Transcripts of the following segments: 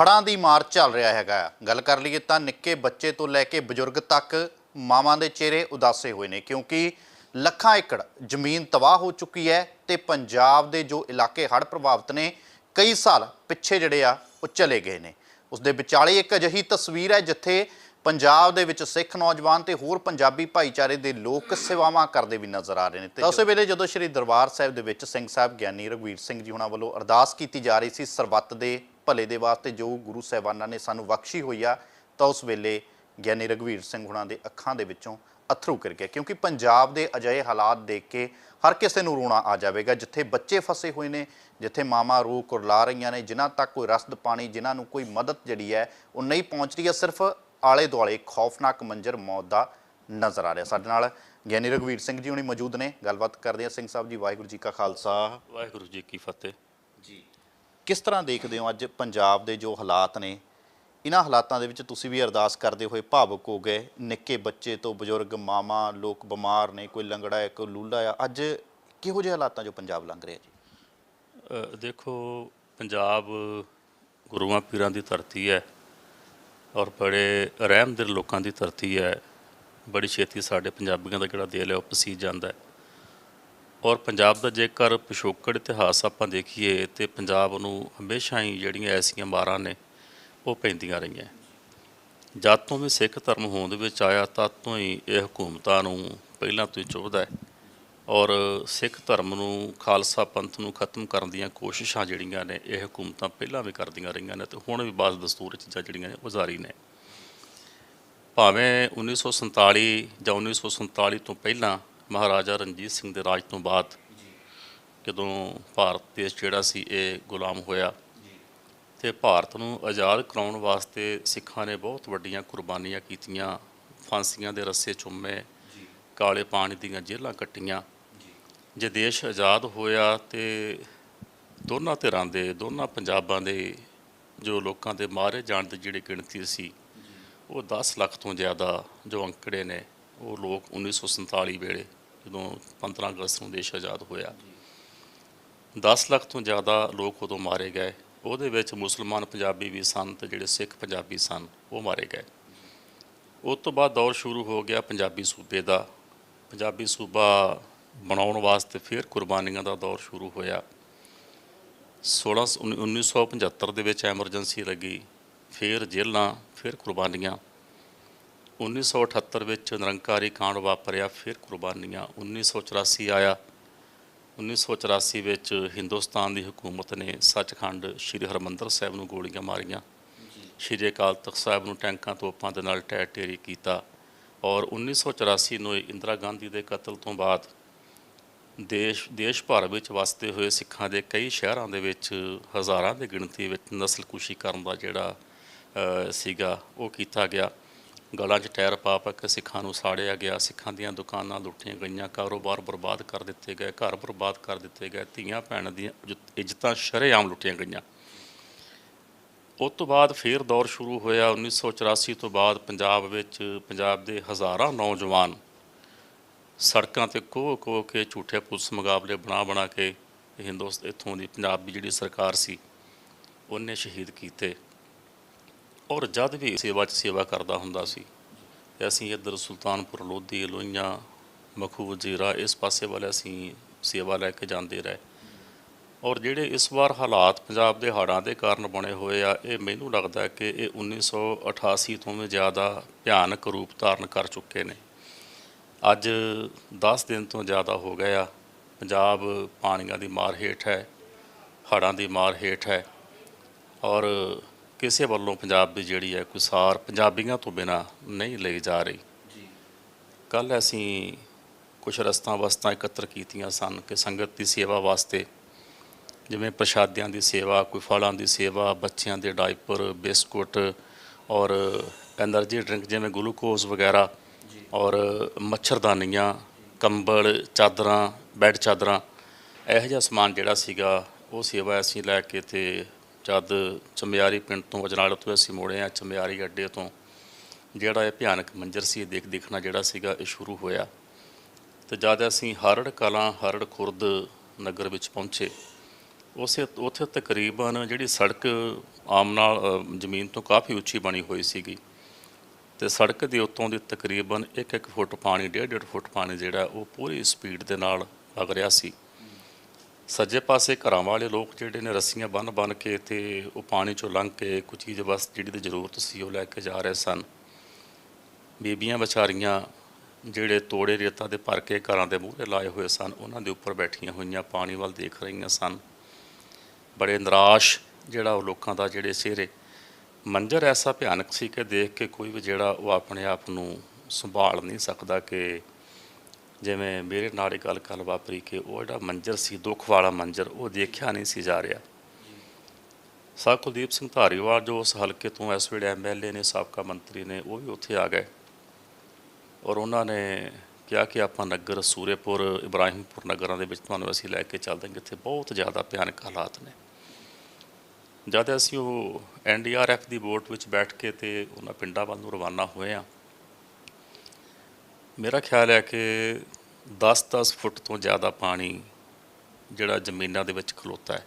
ਹੜਾਂ ਦੀ ਮਾਰ ਚੱਲ ਰਿਹਾ ਹੈਗਾ। ਗੱਲ ਕਰ ਲਈਏ ਤਾਂ ਨਿੱਕੇ ਬੱਚੇ ਤੋਂ ਲੈ ਕੇ ਬਜ਼ੁਰਗ ਤੱਕ ਮਾਵਾਂ ਦੇ ਚਿਹਰੇ ਉਦਾਸੇ ਹੋਏ ਨੇ ਕਿਉਂਕਿ ਲੱਖਾਂ ਏਕੜ ਜ਼ਮੀਨ ਤਬਾਹ ਹੋ ਚੁੱਕੀ ਹੈ ਤੇ ਪੰਜਾਬ ਦੇ ਜੋ ਇਲਾਕੇ ਹੜ੍ਹ ਪ੍ਰਭਾਵਿਤ ਨੇ ਕਈ ਸਾਲ ਪਿੱਛੇ ਜਿਹੜੇ ਆ ਉਹ ਚਲੇ ਗਏ ਨੇ। ਉਸ ਦੇ ਵਿਚਾਲੇ ਇੱਕ ਅਜਿਹੀ ਤਸਵੀਰ ਹੈ ਜਿੱਥੇ ਪੰਜਾਬ ਦੇ ਵਿੱਚ ਸਿੱਖ ਨੌਜਵਾਨ ਤੇ ਹੋਰ ਪੰਜਾਬੀ ਭਾਈਚਾਰੇ ਦੇ ਲੋਕ ਸੇਵਾਵਾਂ ਕਰਦੇ ਵੀ ਨਜ਼ਰ ਆ ਰਹੇ ਨੇ। ਤੇ ਉਸੇ ਵੇਲੇ ਜਦੋਂ ਸ੍ਰੀ ਦਰਬਾਰ ਸਾਹਿਬ ਦੇ ਵਿੱਚ ਸਿੰਘ ਸਾਹਿਬ ਗਿਆਨੀ ਰਘਵੀਰ ਸਿੰਘ ਜੀ ਹੁਣਾਂ ਵੱਲੋਂ ਅਰਦਾਸ ਕੀਤੀ ਜਾ ਰਹੀ ਸੀ ਸਰਬੱਤ ਦੇ ਭਲੇ ਦੇ ਵਾਸਤੇ ਜੋ ਗੁਰੂ ਸਾਹਿਬਾਨਾਂ ਨੇ ਸਾਨੂੰ ਬਖਸ਼ੀ ਹੋਈ ਆ ਤਾਂ ਉਸ ਵੇਲੇ ਗਿਆਨੀ ਰਘਵੀਰ ਸਿੰਘ ਹੁਣਾਂ ਦੇ ਅੱਖਾਂ ਦੇ ਵਿੱਚੋਂ ਅਥਰੂ ਕਰ ਗਿਆ। ਕਿਉਂਕਿ ਪੰਜਾਬ ਦੇ ਅਜਿਹੇ ਹਾਲਾਤ ਦੇਖ ਕੇ ਹਰ ਕਿਸੇ ਨੂੰ ਰੋਣਾ ਆ ਜਾਵੇਗਾ। ਜਿੱਥੇ ਬੱਚੇ ਫਸੇ ਹੋਏ ਨੇ ਜਿੱਥੇ ਮਾਮਾ ਰੋ ਕੁਰਲਾ ਰਹੀਆਂ ਨੇ ਜਿਨ੍ਹਾਂ ਤੱਕ ਕੋਈ ਰਸਦ ਪਾਣੀ ਜਿਨ੍ਹਾਂ ਨੂੰ ਕੋਈ ਮਦਦ ਜਿਹੜੀ ਹੈ ਉਹ ਨਹੀਂ ਪਹੁੰਚ ਰਹੀ ਹੈ ਸਿਰਫ ਆਲੇ ਦੁਆਲੇ ਖੌਫਨਾਕ ਮੰਜ਼ਰ ਮੌਤ ਦਾ ਨਜ਼ਰ ਆ ਰਿਹਾ। ਸਾਡੇ ਨਾਲ ਗਿਆਨੀ ਰਘਵੀਰ ਸਿੰਘ ਜੀ ਹੁਣੀ ਮੌਜੂਦ ਨੇ। ਗੱਲਬਾਤ ਕਰਦੇ ਆ ਸਿੰਘ ਸਾਹਿਬ ਜੀ ਵਾਹਿਗੁਰੂ ਜੀ ਕਾ ਖਾਲਸਾ। ਵਾਹਿਗੁਰੂ ਜੀ ਕੀ ਫਤਿਹ। ਜੀ। ਕਿਸ ਤਰ੍ਹਾਂ ਦੇਖਦੇ ਹੋ ਅੱਜ ਪੰਜਾਬ ਦੇ ਜੋ ਹਾਲਾਤ ਨੇ? ਇਹਨਾਂ ਹਾਲਾਤਾਂ ਦੇ ਵਿੱਚ ਤੁਸੀਂ ਵੀ ਅਰਦਾਸ ਕਰਦੇ ਹੋਏ ਭਾਵੁਕ ਹੋ ਗਏ। ਨਿੱਕੇ ਬੱਚੇ ਤੋਂ ਬਜ਼ੁਰਗ ਮਾਮਾ ਲੋਕ ਬਿਮਾਰ ਨੇ, ਕੋਈ ਲੰਗੜਾ ਹੈ, ਕੋਈ ਲੂਲਾ ਆ। ਅੱਜ ਕਿਹੋ ਜਿਹੇ ਹਾਲਾਤਾਂ ਜੋ ਪੰਜਾਬ ਲੰਘ ਰਿਹਾ ਜੀ? ਦੇਖੋ, ਪੰਜਾਬ ਗੁਰੂਆਂ ਪੀਰਾਂ ਦੀ ਧਰਤੀ ਹੈ ਔਰ ਬੜੇ ਰਹਿਮਦਿਲ ਲੋਕਾਂ ਦੀ ਧਰਤੀ ਹੈ। ਬੜੀ ਛੇਤੀ ਸਾਡੇ ਪੰਜਾਬੀਆਂ ਦਾ ਜਿਹੜਾ ਦਿਲ ਹੈ, ਉਹ ਪਸੀ ਜਾਂਦਾ ਹੈ। ਔਰ ਪੰਜਾਬ ਦਾ ਜੇਕਰ ਪਿਛੋਕੜ ਇਤਿਹਾਸ ਆਪਾਂ ਦੇਖੀਏ ਤੇ ਪੰਜਾਬ ਨੂੰ ਹਮੇਸ਼ਾ ਹੀ ਜਿਹੜੀਆਂ ਐਸੀਆਂ ਮਾਰਾਂ ਨੇ, ਉਹ ਪੈਂਦੀਆਂ ਰਹੀਆਂ। ਜਦ ਤੋਂ ਵੀ ਸਿੱਖ ਧਰਮ ਹੋਂਦ ਵਿੱਚ ਆਇਆ, ਤਦ ਤੋਂ ਹੀ ਇਹ ਹਕੂਮਤਾਂ ਨੂੰ ਪਹਿਲਾਂ ਤੋਂ ਹੀ ਚੁਭਦਾ ਹੈ। ਔਰ ਸਿੱਖ ਧਰਮ ਨੂੰ ਖਾਲਸਾ ਪੰਥ ਨੂੰ ਖਤਮ ਕਰਨ ਦੀਆਂ ਕੋਸ਼ਿਸ਼ਾਂ ਜਿਹੜੀਆਂ ਨੇ, ਇਹ ਹਕੂਮਤਾਂ ਪਹਿਲਾਂ ਵੀ ਕਰਦੀਆਂ ਰਹੀਆਂ ਨੇ ਤੇ ਹੁਣ ਵੀ ਬਾਜ਼ ਦਸਤੂਰ ਚੀਜ਼ਾਂ ਜਿਹੜੀਆਂ ਨੇ, ਉਹ ਜਾਰੀ ਨੇ। ਭਾਵੇਂ 1947 ਜਾਂ 1947 ਤੋਂ ਪਹਿਲਾਂ ਮਹਾਰਾਜਾ ਰਣਜੀਤ ਸਿੰਘ ਦੇ ਰਾਜ ਤੋਂ ਬਾਅਦ ਜਦੋਂ ਭਾਰਤ ਦੇਸ਼ ਜਿਹੜਾ ਸੀ ਇਹ ਗੁਲਾਮ ਹੋਇਆ ਤੇ ਭਾਰਤ ਨੂੰ ਆਜ਼ਾਦ ਕਰਾਉਣ ਵਾਸਤੇ ਸਿੱਖਾਂ ਨੇ ਬਹੁਤ ਵੱਡੀਆਂ ਕੁਰਬਾਨੀਆਂ ਕੀਤੀਆਂ, ਫਾਂਸੀਆਂ ਦੇ ਰੱਸੇ ਚੁੰਮੇ, ਕਾਲੇ ਪਾਣੀ ਦੀਆਂ ਜੇਲ੍ਹਾਂ ਕੱਟੀਆਂ। ਜੇ ਦੇਸ਼ ਆਜ਼ਾਦ ਹੋਇਆ ਤੇ ਦੋਨਾਂ ਧਿਰਾਂ ਦੇ, ਦੋਨਾਂ ਪੰਜਾਬਾਂ ਦੇ ਜੋ ਲੋਕਾਂ ਦੇ ਮਾਰੇ ਜਾਣ ਦੀ ਜਿਹੜੀ ਗਿਣਤੀ ਸੀ, ਉਹ 10 ਲੱਖ ਤੋਂ ਜ਼ਿਆਦਾ ਜੋ ਅੰਕੜੇ ਨੇ, ਉਹ ਲੋਕ 1947 ਵੇਲੇ ਜਦੋਂ 15 ਅਗਸਤ ਨੂੰ ਦੇਸ਼ ਆਜ਼ਾਦ ਹੋਇਆ 10 ਲੱਖ ਤੋਂ ਜ਼ਿਆਦਾ ਲੋਕ ਉਦੋਂ ਮਾਰੇ ਗਏ। ਉਹਦੇ ਵਿੱਚ ਮੁਸਲਮਾਨ ਪੰਜਾਬੀ ਵੀ ਸਨ ਤੇ ਜਿਹੜੇ ਸਿੱਖ ਪੰਜਾਬੀ ਸਨ, ਉਹ ਮਾਰੇ ਗਏ। ਉਸ ਤੋਂ ਬਾਅਦ ਦੌਰ ਸ਼ੁਰੂ ਹੋ ਗਿਆ ਪੰਜਾਬੀ ਸੂਬੇ ਦਾ। ਪੰਜਾਬੀ ਸੂਬਾ ਬਣਾਉਣ ਵਾਸਤੇ ਫਿਰ ਕੁਰਬਾਨੀਆਂ ਦਾ ਦੌਰ ਸ਼ੁਰੂ ਹੋਇਆ। 16 1975 ਦੇ ਵਿੱਚ ਐਮਰਜੈਂਸੀ ਲੱਗੀ, ਫਿਰ ਜੇਲ੍ਹਾਂ, ਫਿਰ ਕੁਰਬਾਨੀਆਂ। 1978 ਵਿੱਚ ਨਿਰੰਕਾਰੀ ਕਾਂਡ ਵਾਪਰਿਆ ਫਿਰ ਕੁਰਬਾਨੀਆਂ 1984 ਆਇਆ। 1984 ਵਿੱਚ ਹਿੰਦੁਸਤਾਨ ਦੀ ਹਕੂਮਤ ਨੇ ਸੱਚਖੰਡ ਸ੍ਰੀ ਹਰਮੰਦਰ ਸਾਹਿਬ ਨੂੰ ਗੋਲੀਆਂ ਮਾਰੀਆਂ। ਸ੍ਰੀ ਅਕਾਲ ਤਖਤ ਸਾਹਿਬ ਨੂੰ ਟੈਂਕਾਂ ਤੋਪਾਂ ਦੇ ਨਾਲ ਟੈਰ ਟੇਰੀ ਕੀਤਾ ਔਰ 1984 ਨੂੰ ਇੰਦਰਾ ਗਾਂਧੀ ਦੇ ਕਤਲ ਤੋਂ ਬਾਅਦ ਦੇਸ਼ ਦੇਸ਼ ਭਰ ਵਿੱਚ ਵਸਦੇ ਹੋਏ ਸਿੱਖਾਂ ਦੇ ਕਈ ਸ਼ਹਿਰਾਂ ਦੇ ਵਿੱਚ ਹਜ਼ਾਰਾਂ ਦੀ ਗਿਣਤੀ ਵਿੱਚ ਨਸਲਕੁਸ਼ੀ ਕਰਨ ਦਾ ਜਿਹੜਾ ਸੀਗਾ ਉਹ ਕੀਤਾ ਗਿਆ। ਗਲਾਂ 'ਚ ਟਾਇਰ ਪਾ ਪਾ ਕੇ ਸਿੱਖਾਂ ਨੂੰ ਸਾੜਿਆ ਗਿਆ। ਸਿੱਖਾਂ ਦੀਆਂ ਦੁਕਾਨਾਂ ਲੁੱਟੀਆਂ ਗਈਆਂ, ਕਾਰੋਬਾਰ ਬਰਬਾਦ ਕਰ ਦਿੱਤੇ ਗਏ, ਘਰ ਬਰਬਾਦ ਕਰ ਦਿੱਤੇ ਗਏ, ਧੀਆਂ ਭੈਣਾਂ ਦੀਆਂ ਇੱਜ਼ਤਾਂ ਸ਼ਰੇਆਮ ਲੁੱਟੀਆਂ ਗਈਆਂ। ਉਸ ਤੋਂ ਬਾਅਦ ਫੇਰ ਦੌਰ ਸ਼ੁਰੂ ਹੋਇਆ। 1984 ਤੋਂ ਬਾਅਦ ਪੰਜਾਬ ਵਿੱਚ, ਪੰਜਾਬ ਦੇ ਹਜ਼ਾਰਾਂ ਨੌਜਵਾਨ ਸੜਕਾਂ ਤੇ ਕੋਹ ਕੋਹ ਕੇ ਝੂਠੇ ਪੁਲਿਸ ਮੁਕਾਬਲੇ ਬਣਾ ਬਣਾ ਕੇ ਹਿੰਦੁਸਤਾਨ ਇੱਥੋਂ ਦੀ ਪੰਜਾਬ ਦੀ ਜਿਹੜੀ ਸਰਕਾਰ ਸੀ, ਉਹਨੇ ਸ਼ਹੀਦ ਕੀਤੇ। ਔਰ ਜਦ ਵੀ ਸੇਵਾ 'ਚ ਸੇਵਾ ਕਰਦਾ ਹੁੰਦਾ ਸੀ, ਤੇ ਅਸੀਂ ਇੱਧਰ ਸੁਲਤਾਨਪੁਰ, ਲੋਧੀ, ਲੋਹੀਆਂ ਮਖੂ ਜ਼ੀਰਾ ਇਸ ਪਾਸੇ ਵਾਲੇ ਅਸੀਂ ਸੇਵਾ ਲੈ ਕੇ ਜਾਂਦੇ ਰਹੇ। ਔਰ ਜਿਹੜੇ ਇਸ ਵਾਰ ਹਾਲਾਤ ਪੰਜਾਬ ਦੇ ਹੜ੍ਹਾਂ ਦੇ ਕਾਰਨ ਬਣੇ ਹੋਏ ਆ, ਇਹ ਮੈਨੂੰ ਲੱਗਦਾ ਕਿ ਇਹ 1988 ਤੋਂ ਵੀ ਜ਼ਿਆਦਾ ਭਿਆਨਕ ਰੂਪ ਧਾਰਨ ਕਰ ਚੁੱਕੇ ਨੇ। ਅੱਜ 10 ਦਿਨ ਤੋਂ ਜ਼ਿਆਦਾ ਹੋ ਗਏ ਆ, ਪੰਜਾਬ ਪਾਣੀਆਂ ਦੀ ਮਾਰ ਹੇਠ ਹੈ ਹੜ੍ਹਾਂ ਦੀ ਮਾਰ ਹੇਠ ਹੈ। ਔਰ ਕਿਸੇ ਵੱਲੋਂ ਪੰਜਾਬ ਦੀ ਜਿਹੜੀ ਹੈ ਕੋਈ ਸਾਰ ਪੰਜਾਬੀਆਂ ਤੋਂ ਬਿਨਾ ਨਹੀਂ ਲਈ ਜਾ ਰਹੀ। ਜੀ। ਕੱਲ ਅਸੀਂ ਕੁਝ ਰਸਤਾ ਵਸਤਾਂ ਇਕੱਤਰ ਕੀਤੀਆਂ ਸਨ ਕਿ ਸੰਗਤ ਦੀ ਸੇਵਾ ਵਾਸਤੇ ਜਿਵੇਂ ਪ੍ਰਸ਼ਾਦਿਆਂ ਦੀ ਸੇਵਾ ਕੋਈ ਫਲਾਂ ਦੀ ਸੇਵਾ ਬੱਚਿਆਂ ਦੇ ਡਾਈਪਰ ਬਿਸਕੁਟ ਔਰ એનર્ਜੀ ਡਰਿੰਕ ਜਿਵੇਂ ਗਲੂਕੋਜ਼ ਵਗੈਰਾ ਔਰ ਮੱਛਰਦਾਨੀਆਂ ਕੰਬਲ ਚਾਦਰਾਂ ਬੈੱਡ ਚਾਦਰਾਂ ਇਹੋ ਜਿਹਾ ਸਮਾਨ ਜਿਹੜਾ ਸੀਗਾ ਉਹ ਸੇਵਾ ਅਸੀਂ ਲੈ ਕੇ ਤੇ ਜਦ ਚਮਿਆਰੀ ਪਿੰਡ ਤੋਂ ਵਜਨਾਲ ਤੋਂ ਅਸੀਂ ਮੋੜੇ ਆ ਚਮਿਆਰੀ ਅੱਡੇ ਤੋਂ, ਜਿਹੜਾ ਇਹ ਭਿਆਨਕ ਮੰਜ਼ਰ ਸੀ, ਇਹ ਦੇਖ ਦੇਖਣਾ ਜਿਹੜਾ ਸੀਗਾ, ਇਹ ਸ਼ੁਰੂ ਹੋਇਆ। ਤੇ ਜਦ ਅਸੀਂ ਹਰੜ ਕਲਾਂ, ਹਰੜ ਖੁਰਦ ਨਗਰ ਵਿੱਚ ਪਹੁੰਚੇ, ਉਸੇ, ਉੱਥੇ ਤਕਰੀਬਨ ਜਿਹੜੀ ਸੜਕ ਆਮ ਨਾਲ ਜ਼ਮੀਨ ਤੋਂ ਕਾਫੀ ਉੱਚੀ ਬਣੀ ਹੋਈ ਸੀਗੀ। ਤੇ ਸੜਕ ਦੇ ਉੱਤੋਂ ਦੀ ਤਕਰੀਬਨ 1-1 ਫੁੱਟ ਪਾਣੀ 1.5 ਫੁੱਟ ਪਾਣੀ ਜਿਹੜਾ ਉਹ ਪੂਰੀ ਸਪੀਡ ਦੇ ਨਾਲ ਵਗ ਰਿਹਾ ਸੀ। ਸੱਜੇ ਪਾਸੇ ਘਰਾਂ ਵਾਲੇ ਲੋਕ ਜਿਹੜੇ ਨੇ ਰੱਸੀਆਂ ਬੰਨ ਬੰਨ ਕੇ ਤੇ ਉਹ ਪਾਣੀ ਚੋਂ ਲੰਘ ਕੇ ਕੁਝ ਚੀਜ਼ ਬਸ ਜਿਹੜੀ ਦੀ ਜ਼ਰੂਰਤ ਸੀ ਉਹ ਲੈ ਕੇ ਜਾ ਰਹੇ ਸਨ। ਬੀਬੀਆਂ ਵਿਚਾਰੀਆਂ ਜਿਹੜੇ ਤੋੜੇ ਰੇਤਾ ਦੇ ਭਰ ਕੇ ਘਰਾਂ ਦੇ ਮੂਹਰੇ ਲਾਏ ਹੋਏ ਸਨ, ਉਹਨਾਂ ਦੇ ਉੱਪਰ ਬੈਠੀਆਂ ਹੋਈਆਂ ਪਾਣੀ ਵੱਲ ਦੇਖ ਰਹੀਆਂ ਸਨ। ਬੜੇ ਨਿਰਾਸ਼ ਜਿਹੜਾ ਉਹ ਲੋਕਾਂ ਦਾ ਜਿਹੜੇ ਚਿਹਰੇ ਮੰਜ਼ਰ ਐਸਾ ਭਿਆਨਕ ਸੀ ਕਿ ਦੇਖ ਕੇ ਕੋਈ ਵੀ ਜਿਹੜਾ ਉਹ ਆਪਣੇ ਆਪ ਨੂੰ ਸੰਭਾਲ ਨਹੀਂ ਸਕਦਾ ਕਿ ਜਿਵੇਂ ਮੇਰੇ ਨਾਲ ਇਹ ਗੱਲ ਕੱਲ ਵਾਪਰੀ ਕਿ ਉਹ ਜਿਹੜਾ ਮੰਜ਼ਰ ਸੀ, ਦੁੱਖ ਵਾਲਾ ਮੰਜ਼ਰ ਉਹ ਦੇਖਿਆ ਨਹੀਂ ਸੀ ਜਾ ਰਿਹਾ। ਸਾ ਕੁਲਦੀਪ ਸਿੰਘ ਧਾਰੀਵਾਲ ਜੋ ਉਸ ਹਲਕੇ ਤੋਂ ਇਸ ਵੇਲੇ ਐਮਐਲਏ ਨੇ, ਸਾਬਕਾ ਮੰਤਰੀ ਨੇ, ਉਹ ਵੀ ਉੱਥੇ ਆ ਗਏ। ਔਰ ਉਹਨਾਂ ਨੇ ਕਿਹਾ ਕਿ ਆਪਾਂ ਨਗਰ ਸੂਰੇਪੁਰ, ਇਬਰਾਹਿਮਪੁਰ ਨਗਰਾਂ ਦੇ ਵਿੱਚ ਤੁਹਾਨੂੰ ਅਸੀਂ ਲੈ ਕੇ ਚੱਲਦੇ ਹਾਂ ਜਿੱਥੇ ਬਹੁਤ ਜ਼ਿਆਦਾ ਭਿਆਨਕ ਹਾਲਾਤ ਨੇ। ਜਦ ਅਸੀਂ ਉਹ ਐਨਡੀਆਰਐਫ ਦੀ ਬੋਟ ਵਿੱਚ ਬੈਠ ਕੇ ਤੇ ਉਹਨਾਂ ਪਿੰਡਾਂ ਵੱਲ ਨੂੰ ਰਵਾਨਾ ਹੋਏ ਆ ਮੇਰਾ ਖਿਆਲ ਹੈ ਕਿ 10-10 ਫੁੱਟ ਤੋਂ ਜ਼ਿਆਦਾ ਪਾਣੀ ਜਿਹੜਾ ਜ਼ਮੀਨਾਂ ਦੇ ਵਿੱਚ ਖਲੋਤਾ ਹੈ।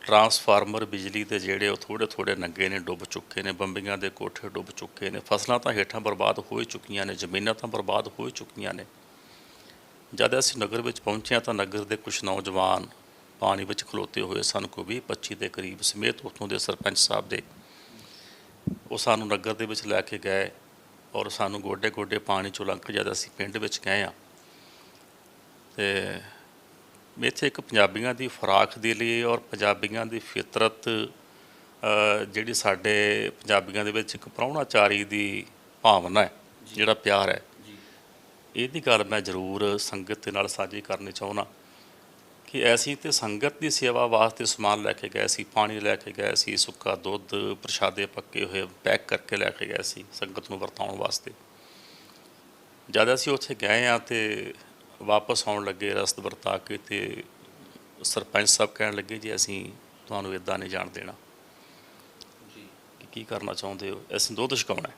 ਟਰਾਂਸਫਾਰਮਰ ਬਿਜਲੀ ਦੇ ਜਿਹੜੇ ਉਹ ਥੋੜੇ ਥੋੜੇ ਨੰਗੇ ਨੇ, ਡੁੱਬ ਚੁੱਕੇ ਨੇ, ਬੰਬੀਆਂ ਦੇ ਕੋਠੇ ਡੁੱਬ ਚੁੱਕੇ ਨੇ, ਫਸਲਾਂ ਤਾਂ ਹੇਠਾਂ ਬਰਬਾਦ ਹੋ ਹੀ ਚੁੱਕੀਆਂ ਨੇ, ਜ਼ਮੀਨਾਂ ਤਾਂ ਬਰਬਾਦ ਹੋ ਹੀ ਚੁੱਕੀਆਂ ਨੇ। ਜਦ ਅਸੀਂ ਨਗਰ ਵਿੱਚ ਪਹੁੰਚੇ ਹਾਂ ਤਾਂ ਨਗਰ ਦੇ ਕੁਝ ਨੌਜਵਾਨ ਪਾਣੀ ਵਿੱਚ ਖਲੋਤੇ ਹੋਏ ਸਨ, ਕੋਈ ਵੀਹ 25 ਦੇ ਕਰੀਬ ਸਮੇਤ ਉੱਥੋਂ ਦੇ ਸਰਪੰਚ ਸਾਹਿਬ ਦੇ। ਉਹ ਸਾਨੂੰ ਨਗਰ ਦੇ ਵਿੱਚ ਲੈ ਕੇ ਗਏ। ਔਰ ਸਾਨੂੰ ਗੋਡੇ ਗੋਡੇ ਪਾਣੀ ਚੋਂ ਲੰਘ ਜਦ ਅਸੀਂ ਪਿੰਡ ਵਿੱਚ ਗਏ ਆ ਤੇ ਇੱਥੇ ਇੱਕ ਪੰਜਾਬੀਆਂ ਦੀ ਫਰਾਖ ਦੇ ਲਈ ਔਰ ਪੰਜਾਬੀਆਂ ਦੀ ਫਿਤਰਤ ਜਿਹੜੀ ਸਾਡੇ ਪੰਜਾਬੀਆਂ ਦੇ ਵਿੱਚ ਇੱਕ ਪ੍ਰਾਹੁਣਾਚਾਰੀ ਦੀ ਭਾਵਨਾ ਹੈ ਜਿਹੜਾ ਪਿਆਰ ਹੈ। ਇਹਦੀ ਗੱਲ ਮੈਂ ਜ਼ਰੂਰ ਸੰਗਤ ਦੇ ਨਾਲ ਸਾਂਝੀ ਕਰਨੀ ਚਾਹੁੰਦਾ। ਕਿ ਐਸੀ ਤੇ ਸੰਗਤ ਦੀ ਸੇਵਾ ਵਾਸਤੇ ਸਮਾਨ ਲੈ ਕੇ ਗਏ ਸੀ ਪਾਣੀ ਲੈ ਕੇ ਗਏ ਸੀ ਸੁੱਕਾ ਦੁੱਧ ਪ੍ਰਸ਼ਾਦੇ ਪੱਕੇ ਹੋਏ ਪੈਕ ਕਰਕੇ ਲੈ ਕੇ ਗਏ ਸੀ ਸੰਗਤ ਨੂੰ ਵਰਤਾਉਣ ਵਾਸਤੇ। ਜਦ ਅਸੀਂ ਉੱਥੇ ਗਏ ਆ ਤੇ ਵਾਪਸ ਆਉਣ ਲੱਗੇ ਰਸਤ ਵਰਤਾ ਕੇ ਤੇ ਸਰਪੰਚ ਸਾਹਿਬ ਕਹਿਣ ਲੱਗੇ ਜੀ ਅਸੀਂ ਤੁਹਾਨੂੰ ਇਦਾਂ ਨਹੀਂ ਜਾਣ ਦੇਣਾ। ਕਿ ਕੀ ਕਰਨਾ ਚਾਹੁੰਦੇ ਹੋ? ਅਸੀਂ ਦੁੱਧ ਛਕਾਉਣਾ।